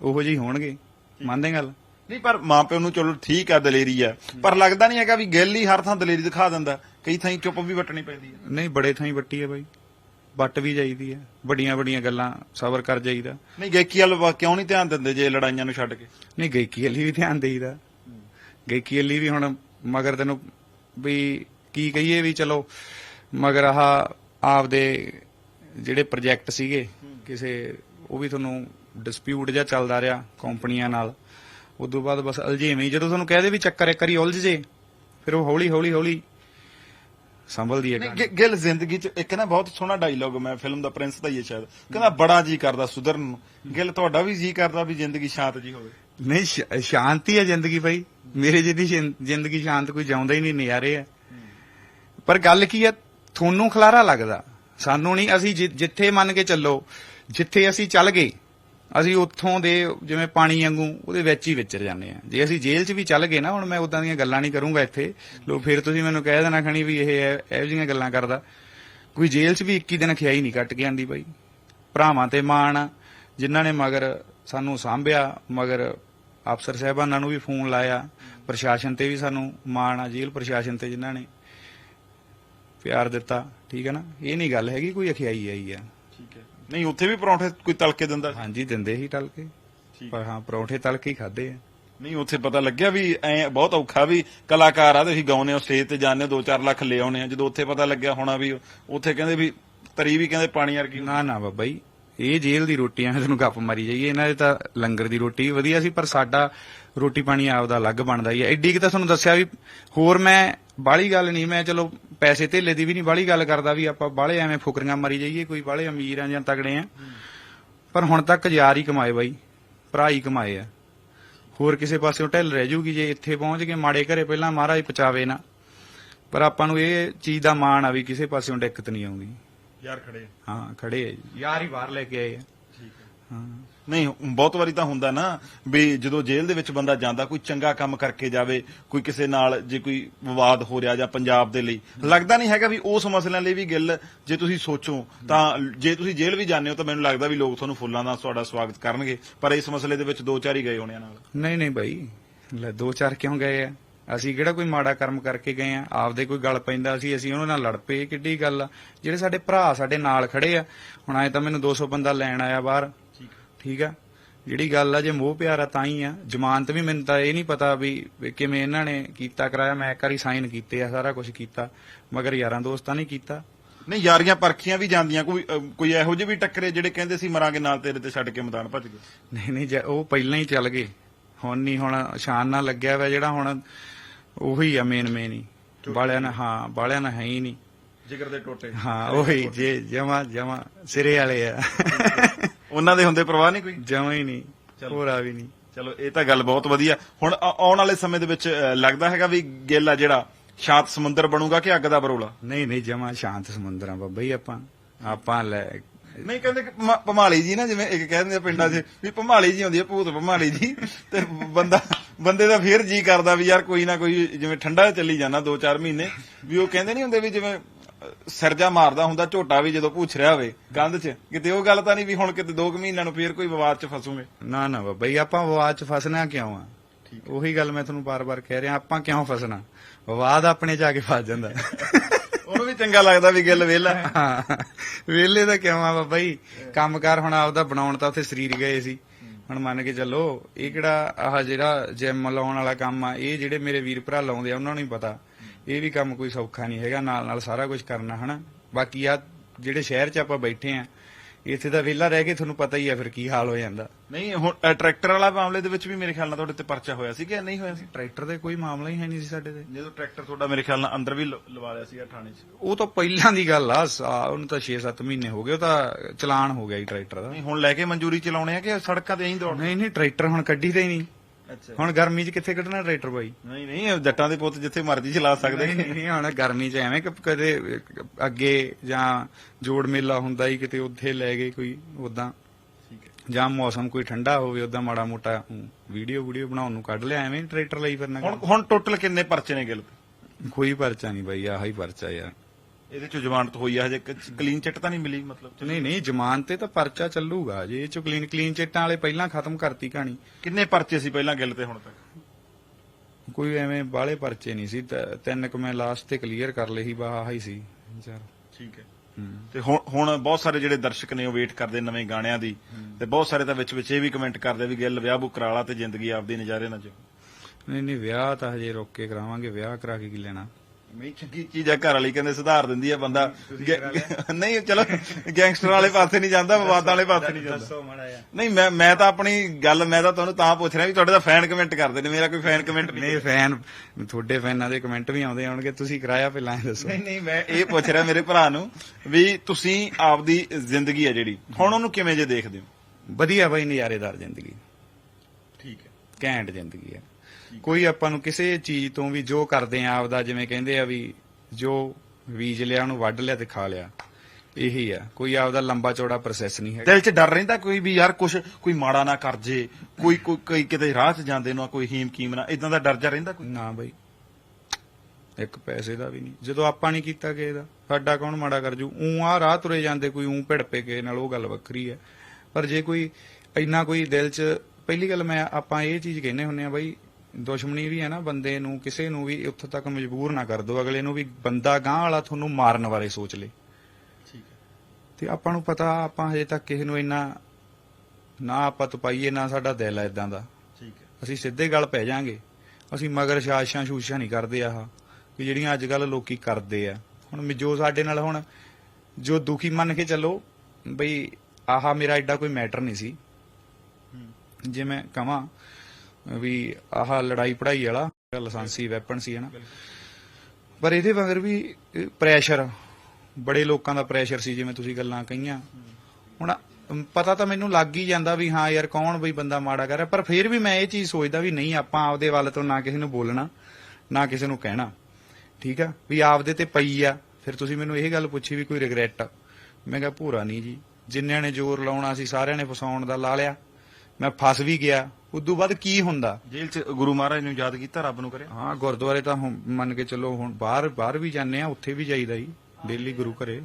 ਉਹੋ ਜਿਹੀ ਹੋਣਗੇ ਮੰਨਦੇ ਗੱਲ? ਨਹੀਂ ਪਰ ਮਾਪਿਆਂ ਨੂੰ ਚਲੋ ਠੀਕ ਆ ਦਲੇਰੀ ਆ ਪਰ ਲੱਗਦਾ ਨਹੀਂ ਹੈਗਾ ਵੀ ਗਿੱਲ ਹੀ ਹਰ ਥਾਂ ਦਲੇਰੀ ਦਿਖਾ ਦਿੰਦਾ ਕਈ ਥਾਈਂ ਚੁੱਪ ਵੀ ਵੱਟਣੀ ਪੈਂਦੀ ਆ। ਨਹੀਂ ਬੜੇ ਥਾਈਂ ਵੱਟੀ ਹੈ ਬਾਈ। ਵੱਟ ਵੀ ਜਾਈਦੀ ਹੈ ਵੱਡੀਆਂ ਵੱਡੀਆਂ ਗੱਲਾਂ ਸਬਰ ਕਰ ਜਾਈਦਾ। ਨਹੀਂ ਗਾਇਕੀ ਵੱਲ ਵਾ- ਕਿਉਂ ਨਹੀਂ ਧਿਆਨ ਦਿੰਦੇ ਜੇ ਲੜਾਈਆਂ ਨੂੰ ਛੱਡ ਕੇ? ਨਹੀਂ ਗਾਇਕੀ ਵਾਲੀ ਵੀ ਧਿਆਨ ਦੇਈਦਾ। ਗਾਇਕੀ ਵਾਲੀ ਵੀ ਹੁਣ ਮਗਰ ਤੈਨੂੰ ਵੀ ਕੀ ਕਹੀਏ ਵੀ ਚਲੋ ਮਗਰ ਆਹ ਆਪਦੇ ਜਿਹੜੇ ਪ੍ਰੋਜੈਕਟ ਸੀਗੇ ਕਿਸੇ ਉਹ ਵੀ ਤੁਹਾਨੂੰ ਡਿਸਪਿਊਟ ਜਾਂ ਚੱਲਦਾ ਰਿਹਾ ਕੰਪਨੀਆਂ ਨਾਲ। ਉਦੋਂ ਬਾਅਦ ਬਸ ਅਲਝੇਵੇਂ ਹੀ। ਜਦੋਂ ਤੁਹਾਨੂੰ ਕਹਦੇ ਵੀ ਚੱਕਰ ਇੱਕ ਵਾਰੀ ਉਲਝ ਜੇ ਫਿਰ ਉਹ ਹੌਲੀ ਹੌਲੀ ਹੌਲੀ ਸੰਭਲਦੀ ਹੈ ਨਹੀਂ ਗੱਲ ਜ਼ਿੰਦਗੀ ਚ ਇੱਕ ਨਾ ਬਹੁਤ ਸੋਹਣਾ ਡਾਇਲੋਗ ਮੈਂ ਫਿਲਮ ਦਾ ਪ੍ਰਿੰਸ ਦਾ ਹੀ ਹੈ ਸ਼ਾਇਦ। ਕਹਿੰਦਾ ਬੜਾ ਜੀ ਕਰਦਾ ਸੁਧਰਨ ਨੂੰ। ਗਿੱਲ ਤੁਹਾਡਾ ਵੀ ਜੀ ਕਰਦਾ ਵੀ ਜ਼ਿੰਦਗੀ ਸ਼ਾਂਤ ਜੀ ਹੋਵੇ। ਨਹੀਂ ਸ਼ਾਂਤੀ ਹੈ ਜ਼ਿੰਦਗੀ ਭਾਈ ਮੇਰੇ ਜਿਹਦੀ ਜ਼ਿੰਦਗੀ ਸ਼ਾਂਤ ਕੋਈ ਜਾਉਂਦਾ ਹੀ ਨਹੀਂ ਨਜ਼ਾਰੇ ਆ। ਪਰ ਗੱਲ ਕੀ ਹੈ ਤੁਹਾਨੂੰ ਖਲਾਰਾ ਲੱਗਦਾ। ਸਾਨੂੰ ਨਹੀਂ ਅਸੀਂ ਜਿੱਥੇ ਮੰਨ ਕੇ ਚੱਲੋ ਜਿੱਥੇ ਅਸੀਂ ਚੱਲ ਗਏ ਅਸੀਂ ਉੱਥੋਂ ਦੇ ਜਿਵੇਂ ਪਾਣੀ ਵਾਂਗੂ ਉਹਦੇ ਵਿੱਚ ਹੀ ਵਿਚਰ ਜਾਂਦੇ ਆ ਜੇ ਅਸੀਂ ਜੇਲ੍ਹ 'ਚ ਵੀ ਚੱਲ ਗਏ ਨਾ ਹੁਣ ਮੈਂ ਉਦਾਂ ਦੀਆਂ ਗੱਲਾਂ ਨਹੀਂ ਕਰੂੰਗਾ ਇੱਥੇ। ਲੋ ਫਿਰ ਤੁਸੀਂ ਮੈਨੂੰ ਕਹਿ ਦੇਣਾ ਖਣੀ ਵੀ ਇਹ ਇਹੋ ਜਿਹੀਆਂ ਗੱਲਾਂ ਕਰਦਾ। ਕੋਈ ਜੇਲ੍ਹ 'ਚ ਵੀ 21 ਦਿਨ ਖਿਆਈ ਨਹੀਂ ਕੱਟ ਕੇ ਆਂਦੀ ਬਾਈ। ਭਰਾਵਾਂ ਤੇ ਮਾਣ ਆ, ਜਿਨ੍ਹਾਂ ਨੇ ਮਗਰ ਸਾਨੂੰ ਸਾਂਭਿਆ ਮਗਰ ਅਫਸਰ ਸਾਹਿਬਾਨਾਂ ਨੂੰ ਵੀ ਫੋਨ ਲਾਇਆ ਪ੍ਰਸ਼ਾਸਨ ਤੇ ਵੀ ਸਾਨੂੰ ਮਾਣ ਆ ਜੇਲ੍ਹ ਪ੍ਰਸ਼ਾਸਨ ਤੇ ਜਿਨ੍ਹਾਂ ਨੇ ਪਿਆਰ ਦਿੱਤਾ। ਠੀਕ ਹੈ ਨਾ? ਇਹ ਨਹੀਂ ਗੱਲ ਹੈਗੀ ਕੋਈ ਅਖਿਆਈ ਆਈ ਆ। ਠੀਕ ਹੈ। ਨਹੀਂ ਉੱਥੇ ਵੀ ਪਰੌਂਠੇ ਕੋਈ ਤਲ ਕੇ ਦਿੰਦਾ ਸੀ? ਹਾਂਜੀ ਦਿੰਦੇ ਹੀ ਟਲ ਕੇ ਪਰ ਹਾਂ ਪਰੌਂਠੇ ਤਲ ਕੇ ਹੀ ਖਾਦੇ ਆ। ਨਹੀਂ ਉੱਥੇ ਪਤਾ ਲੱਗਿਆ ਵੀ ਐ ਬਹੁਤ ਔਖਾ ਵੀ ਕਲਾਕਾਰ ਆ ਤੇ ਅਸੀਂ ਗਾਉਨੇ ਆ ਸਟੇਜ ਤੇ ਜਾਂਦੇ 2-4 ਲੱਖ ਲੈ ਆਉਨੇ ਆ ਜਦੋਂ ਉੱਥੇ ਪਤਾ ਲੱਗਿਆ ਹੋਣਾ ਵੀ ਉੱਥੇ ਕਹਿੰਦੇ ਵੀ ਤਰੀ ਵੀ ਕਹਿੰਦੇ ਪਾਣੀ ਵਰਗੀ। ਨਾ ਨਾ ਬਾਬਾ ਜੀ ਇਹ ਜੇਲ੍ਹ ਦੀ ਰੋਟੀ ਐਵੇਂ ਤੁਹਾਨੂੰ ਗੱਪ ਮਾਰੀ ਜਾਈਏ। ਇਹਨਾਂ ਦੇ ਤਾਂ ਲੰਗਰ ਦੀ ਰੋਟੀ ਵਧੀਆ ਸੀ ਪਰ ਸਾਡਾ ਰੋਟੀ ਪਾਣੀ ਆਪਦਾ ਅਲੱਗ ਬਣਦਾ ਹੀ ਹੈ ਐਡੀ ਕਿ ਤਾਂ ਤੁਹਾਨੂੰ ਦੱਸਿਆ ਵੀ ਹੋਰ ਮੈਂ ਬਾਹਲੀ ਗੱਲ ਨਹੀਂ ਮੈਂ ਚਲੋ ਪੈਸੇ ਧੇਲੇ ਦੀ ਵੀ ਨਹੀਂ ਬਾਹਲੀ ਗੱਲ ਕਰਦਾ ਵੀ ਆਪਾਂ ਬਾਹਲੇ ਐਵੇਂ ਫੁਕਰੀਆਂ ਮਾਰੀ ਜਾਈਏ ਕੋਈ ਬਾਹਲੇ ਅਮੀਰ ਆ ਜਾਂ ਤਗੜੇ ਆ। ਪਰ ਹੁਣ ਤੱਕ ਯਾਰ ਹੀ ਕਮਾਏ ਬਾਈ ਭਰਾ ਹੀ ਕਮਾਏ ਆ। ਹੋਰ ਕਿਸੇ ਪਾਸਿਓਂ ਢਿੱਲ ਰਹਿ ਜੂਗੀ ਜੇ ਇੱਥੇ ਪਹੁੰਚ ਕੇ ਮਾੜੇ ਘਰੇ ਪਹਿਲਾਂ ਮਹਾਰਾਜ ਪਚਾਵੇ ਨਾ। ਪਰ ਆਪਾਂ ਨੂੰ ਇਹ ਚੀਜ਼ ਦਾ ਮਾਣ ਆ ਵੀ ਕਿਸੇ ਪਾਸਿਓਂ ਦਿੱਕਤ ਨਹੀਂ ਆਉਂਦੀ। ਯਾਰ ਖੜੇ ਹਾਂ ਖੜੇ ਆ ਜੀ। ਯਾਰ ਹੀ ਬਾਹਰ ਲੈ ਕੇ ਆਏ ਆ। ਠੀਕ ਹਾਂ। ਨਹੀਂ, ਬਹੁਤ ਵਾਰੀ ਤਾਂ ਹੁੰਦਾ ਨਾ ਵੀ ਜਦੋਂ ਜੇਲ੍ਹ ਦੇ ਵਿੱਚ ਬੰਦਾ ਜਾਂਦਾ, ਕੋਈ ਚੰਗਾ ਕੰਮ ਕਰਕੇ ਜਾਵੇ, ਕੋਈ ਕਿਸੇ ਨਾਲ ਜੇ ਕੋਈ ਵਿਵਾਦ ਹੋ ਰਿਹਾ ਜਾਂ ਪੰਜਾਬ ਦੇ ਲਈ, ਲੱਗਦਾ ਨਹੀਂ ਹੈਗਾ ਵੀ ਉਸ ਮਸਲਿਆਂ ਲਈ ਵੀ ਗਿੱਲ, ਜੇ ਤੁਸੀਂ ਸੋਚੋ, ਤਾਂ ਜੇ ਤੁਸੀਂ ਜੇਲ੍ਹ ਵੀ ਜਾਂਦੇ ਹੋ ਤਾਂ ਮੈਨੂੰ ਲੱਗਦਾ ਵੀ ਲੋਕ ਤੁਹਾਨੂੰ ਫੁੱਲਾਂ ਦਾ ਤੁਹਾਡਾ ਸਵਾਗਤ ਕਰਨਗੇ, ਪਰ ਇਸ ਮਸਲੇ ਦੇ ਵਿੱਚ ਦੋ ਚਾਰ ਹੀ ਗਏ ਹੋਣਿਆਂ ਨਾਲ। ਨਹੀਂ ਨਹੀਂ ਬਾਈ, ਲੈ ਦੋ ਚਾਰ ਕਿਉਂ ਗਏ ਆ? ਅਸੀਂ ਕਿਹੜਾ ਕੋਈ ਮਾੜਾ ਕਰਮ ਕਰਕੇ ਗਏ ਆ? ਆਪਦੇ ਕੋਈ ਗੱਲ ਪੈਂਦਾ ਸੀ, ਅਸੀਂ ਉਹਨਾਂ ਨਾਲ ਲੜ ਪਏ ਕਿੱਡੀ ਗੱਲ ਆ? ਜਿਹੜੇ ਸਾਡੇ ਭਰਾ ਸਾਡੇ ਨਾਲ ਖੜੇ ਆ, ਹੁਣ ਆਏ ਤਾਂ ਮੈਨੂੰ 200 ਬੰਦਾ ਲੈਣ ਆਇਆ ਬਾਹਰ ਠੀਕ ਆ? ਜਿਹੜੀ ਗੱਲ ਆ ਜੇ ਮੋਹ ਪਿਆਰ ਆ ਤਾਂ ਹੀ ਆ। ਜ਼ਮਾਨਤ ਵੀ ਮੈਨੂੰ ਤਾਂ ਇਹ ਨਹੀਂ ਪਤਾ ਵੀ ਕਿਵੇਂ ਇਹਨਾਂ ਨੇ ਕੀਤਾ ਕਰਾਇਆ। ਮੈਂ ਇੱਕ ਵਾਰੀ ਸਾਈਨ ਕੀਤੇ ਆ ਸਾਰਾ ਕੁਝ ਕੀਤਾ। ਮਗਰ ਯਾਰਾਂ ਦੋਸਤਾਂ ਨਹੀਂ ਕੀਤਾ। ਨਹੀਂ ਯਾਰੀਆਂ ਪਰਖੀਆਂ ਵੀ ਜਾਂਦੀਆਂ। ਕੋਈ ਕੋਈ ਇਹੋ ਜਿਹੇ ਵੀ ਟੱਕਰੇ ਜਿਹੜੇ ਕਹਿੰਦੇ ਸੀ ਮਰਾਂਗੇ ਨਾਲ ਤੇਰੇ ਤੇ ਛੱਡ ਕੇ ਮੈਦਾਨ ਭੱਜ ਗਏ? ਨਹੀਂ ਨਹੀਂ ਉਹ ਪਹਿਲਾਂ ਹੀ ਚੱਲ ਗਏ। ਹੁਣ ਨਹੀਂ ਹੁਣ ਸ਼ਾਨ ਨਾਲ ਲੱਗਿਆ ਵਾ ਜਿਹੜਾ ਹੁਣ ਉਹੀ ਆ ਮੇਨ ਮੇਨ ਹੀ। ਬਾਲਿਆਂ ਨਾਲ ਹਾਂ ਬਾਲਿਆਂ ਨਾਲ ਹੈ ਹੀ ਨਹੀਂ। ਜਿਗਰ ਦੇ ਟੋਟੇ। ਹਾਂ ਉਹੀ ਜੇ ਜਮਾ ਜਮਾ ਸਿਰੇ ਵਾਲੇ ਆ। ਉਹਨਾਂ ਦੇ ਹੁੰਦੇ ਪਰਵਾਹ ਨਹੀਂ ਕੋਈ? ਜਮਾ ਹੀ ਨਹੀਂ। ਚਲੋ। ਹੋਰਾ ਵੀ ਨਹੀਂ। ਚਲੋ ਇਹ ਤਾਂ ਗੱਲ ਬਹੁਤ ਵਧੀਆ। ਹੁਣ ਆ- ਆਉਣ ਵਾਲੇ ਸਮੇਂ ਦੇ ਵਿੱਚ ਲੱਗਦਾ ਹੈਗਾ ਵੀ ਗਿੱਲ ਆ ਜਿਹੜਾ ਸ਼ਾਂਤ ਸਮੁੰਦਰ ਬਣੂਗਾ ਕਿ ਅੱਗ ਦਾ ਬਰੋਲਾ? ਨਹੀਂ ਨਹੀਂ ਜਮਾ ਸ਼ਾਂਤ ਸਮੁੰਦਰ ਆ ਬਾਬਾ ਹੀ ਆਪਾਂ। ਆਪਾਂ ਲੈ ਨਹੀਂ ਕਹਿੰਦੇ ਕਿ ਭਮਾ- ਭਮਾਲੀ ਜੀ ਨਾ ਜਿਵੇਂ ਇੱਕ ਕਹਿੰਦੇ ਆ ਪਿੰਡਾਂ 'ਚ ਵੀ ਭਮਾਲੀ ਜੀ ਹੁੰਦੀ ਹੈ ਭੂਤ ਭਮਾਲੀ ਜੀ। ਤੇ ਬੰਦਾ ਬੰਦੇ ਦਾ ਫੇਰ ਜੀ ਕਰਦਾ ਵੀ ਯਾਰ ਕੋਈ ਨਾ ਕੋਈ ਜਿਵੇਂ ਠੰਡਾ ਚੱਲੀ ਜਾਂਦਾ 2-4 ਮਹੀਨੇ ਵੀ ਉਹ ਕਹਿੰਦੇ ਨਹੀਂ ਹੁੰਦੇ ਵੀ ਜਿਵੇਂ ਸਿਰਜਾ ਮਾਰਦਾ ਹੁੰਦਾ ਝੋਟਾ ਵੀ ਜਦੋਂ ਪੁੱਛ ਰਿਹਾ ਹੋਵੇ ਕੰਧ 'ਚ ਕਿਤੇ ਉਹ ਗੱਲ ਤਾਂ ਨਹੀਂ ਵੀ ਹੁਣ ਕਿਤੇ 2 ਮਹੀਨਿਆਂ ਨੂੰ ਫੇਰ ਕੋਈ ਵਿਵਾਦ 'ਚ ਫਸੂਗੇ? ਨਾ ਨਾ ਬਾਬਾ ਜੀ ਆਪਾਂ ਵਿਵਾਦ ਚ ਫਸਣਾ ਕਿਉਂ ਆ? ਉਹੀ ਗੱਲ ਮੈਂ ਤੁਹਾਨੂੰ ਬਾਰ-ਬਾਰ ਕਹਿ ਰਿਹਾ ਆਪਾਂ ਕਿਉਂ ਫਸਣਾ? ਵਿਵਾਦ ਆਪਣੇ ਚ ਆ ਕੇ ਫਸ ਜਾਂਦਾ। ਉਹਨੂੰ ਵੀ ਚੰਗਾ ਲੱਗਦਾ ਵੀ ਗਿੱਲ ਵਿਹਲਾ ਹੈ। ਵਿਹਲੇ ਤਾਂ ਕਿਉਂ ਆ ਬਾਬਾ ਜੀ? ਕੰਮਕਾਰ ਹੁਣ ਆਪਦਾ ਬਣਾਉਣ ਤਾਂ ਉੱਥੇ ਸਰੀਰ ਗਏ ਸੀ। ਹੁਣ ਮੰਨ ਕੇ ਚੱਲੋ ਇਹ ਕਿਹੜਾ ਆਹ ਜਿਹੜਾ ਜਿਮ ਲਾਉਣ ਵਾਲਾ ਕੰਮ ਆ ਇਹ ਜਿਹੜੇ ਮੇਰੇ ਵੀਰ ਭਰਾ ਲਾਉਂਦੇ ਆ ਉਹਨਾਂ ਨੂੰ ਹੀ ਪਤਾ। ਇਹ ਵੀ ਕੰਮ ਕੋਈ ਸੌਖਾ ਨਹੀਂ ਹੈਗਾ ਨਾਲ ਨਾਲ ਸਾਰਾ ਕੁਝ ਕਰਨਾ ਹਨਾ? ਬਾਕੀ ਆ ਜਿਹੜੇ ਸ਼ਹਿਰ 'ਚ ਆਪਾਂ ਬੈਠੇ ਆ ਇੱਥੇ ਤਾਂ ਵਿਹਲਾ ਰਹਿ ਕੇ ਤੁਹਾਨੂੰ ਪਤਾ ਹੀ ਆ ਫਿਰ ਕੀ ਹਾਲ ਹੋ ਜਾਂਦਾ। ਨਹੀਂ ਹੁਣ ਟਰੈਕਟਰ ਵਾਲਾ ਮਾਮਲੇ ਦੇ ਵਿੱਚ ਵੀ ਮੇਰੇ ਖਿਆਲ ਨਾਲ ਤੁਹਾਡੇ ਤੇ ਪਰਚਾ ਹੋਇਆ ਸੀ ਕਿ ਨਹੀਂ ਹੋਇਆ ਸੀ? ਟਰੈਕਟਰ ਤੇ ਕੋਈ ਮਾਮਲਾ ਹੀ ਹੈ ਨਹੀਂ ਸੀ ਸਾਡੇ ਤੇ। ਜਦੋਂ ਟਰੈਕਟਰ ਤੁਹਾਡਾ ਮੇਰੇ ਖਿਆਲ ਨਾਲ ਅੰਦਰ ਵੀ ਲ- ਲਵਾ ਲਿਆ ਸੀਗਾ ਥਾਣੇ 'ਚ। ਉਹ ਤਾਂ ਪਹਿਲਾਂ ਦੀ ਗੱਲ ਆ ਸਾ- ਉਹਨੂੰ ਤਾਂ 6-7 ਮਹੀਨੇ ਹੋ ਗਏ ਉਹ ਤਾਂ ਚਲਾਨ ਹੋ ਗਿਆ ਜੀ ਟਰੈਕਟਰ ਦਾ। ਨਹੀਂ ਹੁਣ ਲੈ ਕੇ ਮਨਜ਼ੂਰੀ ਚਲਾਉਣੇ ਆ ਕਿ ਸੜਕਾਂ ਤੇ ਐਂ ਦੌੜ ਨਹੀਂ ਨਹੀਂ ਟਰੈਕਟਰ ਹੁਣ ਕੱਢੀ ਤੇ ਹੀ ਨਹੀਂ। ਹੁਣ ਗਰਮੀ 'ਚ ਕਿੱਥੇ ਕੱਢਣਾ ਟਰੈਕਟਰ ਬਾਈ? ਨਹੀਂ ਨਹੀਂ ਜੱਟਾਂ ਦੇ ਪੁੱਤ ਜਿੱਥੇ ਮਰਜ਼ੀ ਚਲਾ ਸਕਦੇ। ਨਹੀਂ ਨਹੀਂ ਹੁਣ ਗਰਮੀ 'ਚ ਐਵੇਂ ਕਿ ਕਦੇ ਅੱਗੇ ਜਾਂ ਜੋੜ ਮੇਲਾ ਹੁੰਦਾ ਹੀ ਕਿਤੇ ਉੱਥੇ ਲੈ ਗਏ ਕੋਈ ਉਦਾਂ ਠੀਕ ਹੈ। ਜਾਂ ਮੌਸਮ ਕੋਈ ਠੰਡਾ ਹੋਵੇ ਉਦਾਂ ਮਾੜਾ ਮੋਟਾ ਵੀਡੀਓ ਵੀਡੀਓ ਬਣਾਉਣ ਨੂੰ ਕੱਢ ਲਿਆ ਐਵੇਂ ਟਰੈਕਟਰ ਲਈ ਫਿਰਨਾ ਹੁਣ ਹੁਣ ਟੋਟਲ ਕਿੰਨੇ ਪਰਚੇ ਨੇ ਗਿਲ ਤੇ ਕੋਈ ਪਰਚਾ ਨਹੀਂ ਬਾਈ ਆਹ ਹੀ ਪਰਚਾ ਯਾਰ। ਇਹਦੇ ਚ ਜ਼ਮਾਨਤ ਹੋਈ ਆ ਹਜੇ ਕਲੀਨ ਚਿੱਟ ਤਾਂ ਨਹੀਂ ਮਿਲੀ ਮਤਲਬ? ਨਹੀਂ ਨਹੀਂ ਜ਼ਮਾਨ ਤੇ ਤਾਂ ਪਰਚਾ ਚੱਲੂਗਾ ਜੇ ਇਹ ਚ ਕਲੀਨ ਕਲੀਨ ਚਿੱਟਾਂ ਵਾਲੇ ਪਹਿਲਾਂ ਖਤਮ ਕਰਤੀ ਕਹਾਣੀ। ਕਿੰਨੇ ਪਰਚੇ ਸੀ ਪਹਿਲਾਂ ਗਿਲ ਤੇ ਹੁਣ ਤੱਕ? ਕੋਈ ਐਵੇਂ ਬਾਲੇ ਪਰਚੇ ਨਹੀਂ ਸੀ ਤਿੰਨ ਕੁ ਮੈਂ ਲਾਸਟ ਤੇ ਕਲੀਅਰ ਕਰ ਲਏ ਸੀ ਬਾਹ ਹੀ ਸੀ ਚਾਰ ਠੀਕ ਹੈ। ਤੇ ਹੁਣ ਹੁਣ ਬਹੁਤ ਸਾਰੇ ਜਿਹੜੇ ਦਰਸ਼ਕ ਨੇ ਉਹ ਵੇਟ ਕਰਦੇ ਨਵੇਂ ਗਾਣਿਆਂ ਦੀ। ਤੇ ਬਹੁਤ ਸਾਰੇ ਤਾਂ ਵਿੱਚ ਵਿੱਚ ਇਹ ਵੀ ਕਮੈਂਟ ਕਰਦੇ ਵੀ ਗਿੱਲ ਵਿਆਹ ਬੁੱਕ ਕਰਾ ਲਾ ਤੇ ਜ਼ਿੰਦਗੀ ਆਪਦੀ ਨਜ਼ਾਰੇ ਨਾਲ ਜਿਓ ਨਹੀਂ ਨਹੀਂ ਵਿਆਹ ਤਾਂ ਹਜੇ ਰੋਕ ਕੇ ਕਰਾਵਾਂਗੇ ਵਿਆਹ ਕਰਾ ਕੇ ਕੀ ਲੈਣਾ? ਨਹੀਂ ਚੰਗੀ ਚੀਜ਼ ਆ ਘਰ ਵਾਲੀ ਕਹਿੰਦੇ ਸੁਧਾਰ ਦਿੰਦੀ ਆ ਬੰਦਾ। ਨਹੀਂ ਚਲੋ ਗੈਂਗਸਟਰ ਵਾਲੇ ਪਾਸੇ ਨਹੀਂ ਜਾਂਦਾ ਵਿਵਾਦਾਂ ਵਾਲੇ ਪਾਸੇ ਨਹੀਂ ਜਾਂਦਾ। ਦੱਸੋ ਮਾੜਾ ਜਿਹਾ। ਨਹੀਂ ਮੈਂ ਮੈਂ ਤਾਂ ਆਪਣੀ ਗੱਲ ਮੈਂ ਤਾਂ ਤੁਹਾਨੂੰ ਤਾਂ ਪੁੱਛ ਰਿਹਾ ਵੀ ਤੁਹਾਡੇ ਤਾਂ ਫੈਨ ਕਮੈਂਟ ਕਰਦੇ ਨੇ ਮੇਰਾ ਕੋਈ ਫੈਨ ਕਮੈਂਟ ਨਹੀਂ ਨਹੀਂ ਫੈਨ ਤੁਹਾਡੇ ਫੈਨਾਂ ਦੇ ਕਮੈਂਟ ਵੀ ਆਉਂਦੇ ਆਉਣਗੇ ਤੁਸੀਂ ਕਰਾਇਆ ਪਹਿਲਾਂ ਦੱਸੋ। ਨਹੀਂ ਨਹੀਂ ਮੈਂ ਇਹ ਪੁੱਛ ਰਿਹਾ ਮੇਰੇ ਭਰਾ ਨੂੰ ਵੀ ਤੁਸੀਂ ਆਪਦੀ ਜ਼ਿੰਦਗੀ ਆ ਜਿਹੜੀ ਹੁਣ ਉਹਨੂੰ ਕਿਵੇਂ ਜੇ ਦੇਖਦੇ ਹੋ? ਵਧੀਆ ਬਾਈ ਨਜ਼ਾਰੇਦਾਰ ਜ਼ਿੰਦਗੀ। ਠੀਕ ਹੈ। ਘੈਂਟ ਜ਼ਿੰਦਗੀ ਹੈ। ਕੋਈ ਆਪਾਂ ਨੂੰ ਕਿਸੇ ਚੀਜ਼ ਤੋਂ ਵੀ ਜੋ ਕਰਦੇ ਆ ਆਪਦਾ ਜਿਵੇਂ ਕਹਿੰਦੇ ਆ ਵੀ ਜੋ ਬੀਜ ਲਿਆ ਉਹਨੂੰ ਵੱਢ ਲਿਆ ਤੇ ਖਾ ਲਿਆ। ਇਹੀ ਆ। ਕੋਈ ਆਪਦਾ ਲੰਬਾ ਚੌੜਾ ਪ੍ਰੋਸੈਸ ਨਹੀਂ ਹੈ ਦਿਲ 'ਚ ਡਰ ਰਹਿੰਦਾ ਕੋਈ ਵੀ ਯਾਰ ਕੁਝ ਕੋਈ ਮਾੜਾ ਨਾ ਕਰ ਜੇ ਕੋਈ ਕੋਈ ਕੋਈ ਕਿਤੇ ਰਾਹ 'ਚ ਜਾਂਦੇ ਨੂੰ ਕੋਈ ਹੀਮ ਕੀਮ ਨਾ ਇਦਾਂ ਦਾ ਡਰ ਜਾ ਰਹਿੰਦਾ ਕੋਈ? ਨਾ ਬਾਈ। ਇੱਕ ਪੈਸੇ ਦਾ ਵੀ ਨਹੀਂ। ਜਦੋਂ ਆਪਾਂ ਨਹੀਂ ਕੀਤਾ ਕਿਸੇ ਦਾ ਸਾਡਾ ਕੌਣ ਮਾੜਾ ਕਰ ਜੂ? ਉਂ ਆ ਰਾਹ ਤੁਰੇ ਜਾਂਦੇ ਕੋਈ ਉਂ ਭਿੜਪੇ ਕਿਸੇ ਨਾਲ ਉਹ ਗੱਲ ਵੱਖਰੀ ਹੈ ਪਰ ਜੇ ਕੋਈ ਇੰਨਾ ਕੋਈ ਦਿਲ 'ਚ ਪਹਿਲੀ ਗੱਲ ਮੈਂ ਆਪਾਂ ਇਹ ਚੀਜ਼ ਕਹਿੰਦੇ ਹੁੰਨੇ ਆ ਬਾਈ ਦੁਸ਼ਮਣੀ ਵੀ ਹੈ ਨਾ ਬੰਦੇ ਨੂੰ ਕਿਸੇ ਨੂੰ ਵੀ ਉੱਥੇ ਤੱਕ ਮਜਬੂਰ ਨਾ ਕਰ ਦੋ ਅਗਲੇ ਨੂੰ ਵੀ ਬੰਦਾ ਗਾਂ ਵਾਲਾ ਤੁਹਾਨੂੰ ਮਾਰਨ ਬਾਰੇ ਸੋਚ ਲੇ। ਠੀਕ ਹੈ। ਤੇ ਆਪਾਂ ਨੂੰ ਪਤਾ ਆਪਾਂ ਹਜੇ ਤੱਕ ਕਿਸੇ ਨੂੰ ਇੰਨਾ ਨਾ ਆਪਾਂ ਤਪਾਈਏ ਨਾ ਸਾਡਾ ਦਿਲ ਹੈ ਇਦਾਂ ਦਾ। ਠੀਕ ਹੈ। ਅਸੀਂ ਸਿੱਧੇ ਗੱਲ ਪੈ ਜਾਾਂਗੇ। ਅਸੀਂ ਮਗਰ ਸ਼ਾਸ਼ਾਂ ਸ਼ੂਸ਼ਾਂ ਨਹੀਂ ਕਰਦੇ ਆਹ ਕਿ ਜਿਹੜੀਆਂ ਅੱਜ ਕੱਲ ਲੋਕੀ ਕਰਦੇ ਆ। ਹੁਣ ਜੋ ਸਾਡੇ ਨਾਲ ਹੁਣ ਜੋ ਦੁਖੀ ਮੰਨ ਕੇ ਚੱਲੋ ਬਈ ਆਹ ਮੇਰਾ ਐਡਾ ਕੋਈ ਮੈਟਰ ਨਹੀਂ ਸੀ। ਜੇ ਮੈਂ ਕਹਾਂ ਵੀ ਆਹ ਲੜਾਈ ਪੜਾਈ ਵਾਲਾ, ਲਾਇਸੈਂਸੀ ਵੈਪਨ ਸੀ, ਹਨਾ। ਪਰ ਇਹਦੇ ਮਗਰ ਵੀ ਪ੍ਰੈਸ਼ਰ ਬੜੇ ਲੋਕਾਂ ਦਾ ਪ੍ਰੈਸ਼ਰ ਸੀ, ਜਿਵੇਂ ਤੁਸੀਂ ਗੱਲਾਂ ਕਹੀਆਂ। ਹੁਣ ਪਤਾ ਤਾਂ ਮੈਨੂੰ ਲੱਗ ਹੀ ਜਾਂਦਾ ਵੀ ਹਾਂ ਯਾਰ, ਕੌਣ ਬਈ ਬੰਦਾ ਮਾੜਾ ਕਰ ਰਿਹਾ, ਪਰ ਫਿਰ ਵੀ ਮੈਂ ਇਹ ਚੀਜ਼ ਸੋਚਦਾ ਵੀ ਨਹੀਂ, ਆਪਾਂ ਆਪਦੇ ਵੱਲ ਤੋਂ ਨਾ ਕਿਸੇ ਨੂੰ ਬੋਲਣਾ, ਨਾ ਕਿਸੇ ਨੂੰ ਕਹਿਣਾ। ਠੀਕ ਆ? ਵੀ ਆਪਦੇ ਤੇ ਪਈ ਆ। ਫਿਰ ਤੁਸੀਂ ਮੈਨੂੰ ਇਹ ਗੱਲ ਪੁੱਛੀ ਵੀ ਕੋਈ ਰਿਗਰੈਟ ਮੈਂ ਕਿਹਾ ਭੂਰਾ ਨਹੀਂ ਜੀ। ਜਿੰਨਿਆਂ ਨੇ ਜ਼ੋਰ ਲਾਉਣਾ ਸੀ, ਸਾਰਿਆਂ ਨੇ ਫਸਾਉਣ ਦਾ ਲਾ ਲਿਆ। ਮੈਂ ਫਸ ਵੀ ਗਿਆ। ਉਦੋਂ ਬਾਅਦ ਕੀ ਹੁੰਦਾ? ਜੇਲ੍ਹ 'ਚ ਗੁਰੂ ਮਹਾਰਾਜ ਨੂੰ ਯਾਦ ਕੀਤਾ ਰੱਬ ਨੂੰ ਕਰਿਆ? ਹਾਂ ਗੁਰਦੁਆਰੇ ਤਾਂ ਹੁਣ ਮੰਨ ਕੇ ਚੱਲੋ ਹੁਣ ਬਾਹਰ ਬਾਹਰ ਵੀ ਜਾਂਦੇ ਆ ਉੱਥੇ ਵੀ ਜਾਈਦਾ ਜੀ ਡੇਲੀ ਗੁਰੂ ਘਰੇ।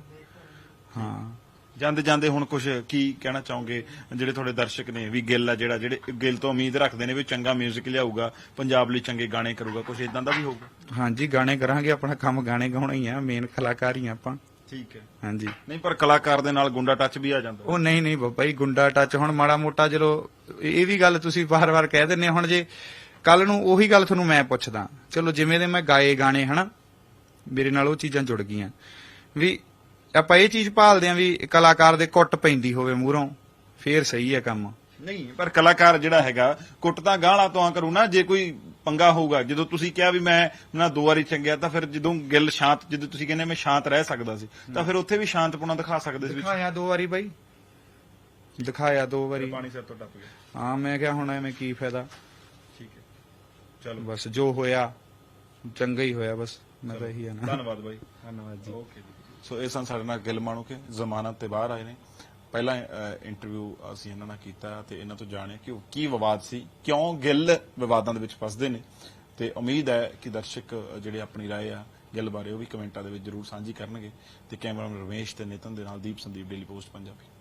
ਹਾਂ। ਜਾਂਦੇ ਜਾਂਦੇ ਹੁਣ ਕੁਝ ਕੀ ਕਹਿਣਾ ਚਾਹੋਗੇ? ਜਿਹੜੇ ਤੁਹਾਡੇ ਦਰਸ਼ਕ ਨੇ ਵੀ ਗਿੱਲ ਆ ਜਿਹੜਾ ਜਿਹੜੇ ਗਿੱਲ ਤੋਂ ਉਮੀਦ ਰੱਖਦੇ ਨੇ ਵੀ ਚੰਗਾ 뮤직 ਲਿਆਊਗਾ ਪੰਜਾਬ ਲਈ ਚੰਗੇ ਗਾਣੇ ਕਰੂਗਾ ਕੁਝ ਇਦਾਂ ਦਾ ਵੀ ਹੋਊਗਾ? ਹਾਂਜੀ ਗਾਣੇ ਕਰਾਂਗੇ ਆਪਣਾ ਕੰਮ ਗਾਣੇ ਗਾਉਣਾ ਹੀ ਆ ਮੇਨ ਕਲਾਕਾਰ ਹੀ ਆਪਾਂ। ਠੀਕ ਹੈ। ਹਾਂਜੀ। ਨਹੀਂ ਪਰ ਕਲਾਕਾਰ ਦੇ ਨਾਲ ਗੁੰਡਾ ਟੱਚ ਵੀ ਆ ਜਾਂਦਾ। ਉਹ ਨਹੀਂ ਨਹੀਂ ਬਾਬਾ ਜੀ ਗੁੰਡਾ ਟੱਚ ਹੁਣ ਮਾੜਾ ਮੋਟਾ ਚਲੋ ਇਹ ਵੀ ਗੱਲ ਤੁਸੀਂ ਵਾਰ-ਵਾਰ ਕਹਿ ਹੋ। ਹੁਣ ਜੇ ਕੱਲ ਨੂੰ ਉਹੀ ਗੱਲ ਤੁਹਾਨੂੰ ਮੈਂ ਪੁੱਛਦਾ ਚਲੋ ਜਿਵੇਂ ਦੇ ਮੈਂ ਗਾਏ ਗਾਣੇ ਹਨਾ ਮੇਰੇ ਨਾਲ ਉਹ ਚੀਜ਼ਾਂ ਜੁੜ ਗਈਆਂ। ਵੀ ਆਪਾਂ ਇਹ ਚੀਜ਼ ਭਾਲਦੇ ਆਂ ਵੀ ਕਲਾਕਾਰ ਦੇ ਕੁੱਟ ਪੈਂਦੀ ਹੋਵੇ ਮੂਹਰੋਂ ਫੇਰ ਸਹੀ ਹੈ ਕੰਮ। ਨਹੀਂ ਪਰ ਕਲਾਕਾਰ ਜਿਹੜਾ ਹੈਗਾ ਕੁੱਟ ਤਾਂ ਗਾਲਾਂ ਤੋਂ ਆ ਕਰੂ ਨਾ ਜੇ ਕੋਈ ਪੰਗਾ ਹੋਊਗਾ। ਜਦੋਂ ਤੁਸੀਂ ਕਿਹਾ ਵੀ ਮੈਂ ਨਾ ਦੋ ਵਾਰੀ ਚੰਗਿਆ ਤਾਂ ਫਿਰ ਜਦੋਂ ਗਿੱਲ ਸ਼ਾਂਤ ਜਦੋਂ ਤੁਸੀਂ ਕਹਿੰਦੇ ਮੈਂ ਸ਼ਾਂਤ ਰਹਿ ਸਕਦਾ ਸੀ ਤਾਂ ਫਿਰ ਉੱਥੇ ਵੀ ਸ਼ਾਂਤਪੁਣਾ ਦਿਖਾ ਸਕਦੇ ਸੀ ਦਿਖਾਇਆ ਦੋ ਵਾਰੀ ਬਾਈ। ਦਿਖਾਇਆ ਦੋ ਵਾਰੀ। ਪਾਣੀ ਸਿਰ ਤੋਂ ਟੱਪ ਗਿਆ। ਹਾਂ ਮੈਂ ਕਿਹਾ ਹੁਣ ਐਵੇਂ ਕੀ ਫਾਇਦਾ। ਠੀਕ ਹੈ। ਚਲੋ। ਬਸ ਜੋ ਹੋਇਆ ਚੰਗਾ ਹੀ ਹੋਇਆ ਬਸ ਮੈਂ ਤਾਂ ਇਹੀ ਆ ਨਾ। ਧੰਨਵਾਦ ਬਾਈ। ਧੰਨਵਾਦ ਜੀ। ਓਕੇ ਜੀ। ਸੋ ਇਹ ਸਨ ਸਾਡੇ ਨਾਲ ਗਿੱਲ ਮਾਣੂ ਕੇ ਜ਼ਮਾਨਤ ਤੇ ਬਾਹਰ ਆਏ ਨੇ। ਪਹਿਲਾ ਇੰਟਰਵਿਊ ਅਸੀਂ ਇਹਨਾਂ ਨਾਲ ਕੀਤਾ ਤੇ ਇਹਨਾਂ ਤੋਂ ਜਾਣਿਆ ਕਿ ਉਹ ਕੀ ਵਿਵਾਦ ਸੀ ਕਿਉਂ ਗਿੱਲ ਵਿਵਾਦਾਂ ਦੇ ਵਿੱਚ ਫਸਦੇ ਨੇ ਤੇ ਉਮੀਦ ਹੈ ਕਿ ਦਰਸ਼ਕ ਜਿਹੜੇ ਆਪਣੀ رائے ਆ ਗਿੱਲ ਬਾਰੇ ਉਹ ਵੀ ਕਮੈਂਟਾਂ ਦੇ ਵਿੱਚ ਜਰੂਰ ਸਾਂਝੀ ਕਰਨਗੇ ਤੇ ਕੈਮਰਾਮੈਨ ਰਮੇਸ਼ ਤੇ ਨਿਤਨ ਦੇ ਨਾਲ ਦੀਪ ਸੰਦੀਪ ਡੇਲੀ ਪੋਸਟ ਪੰਜਾਬੀ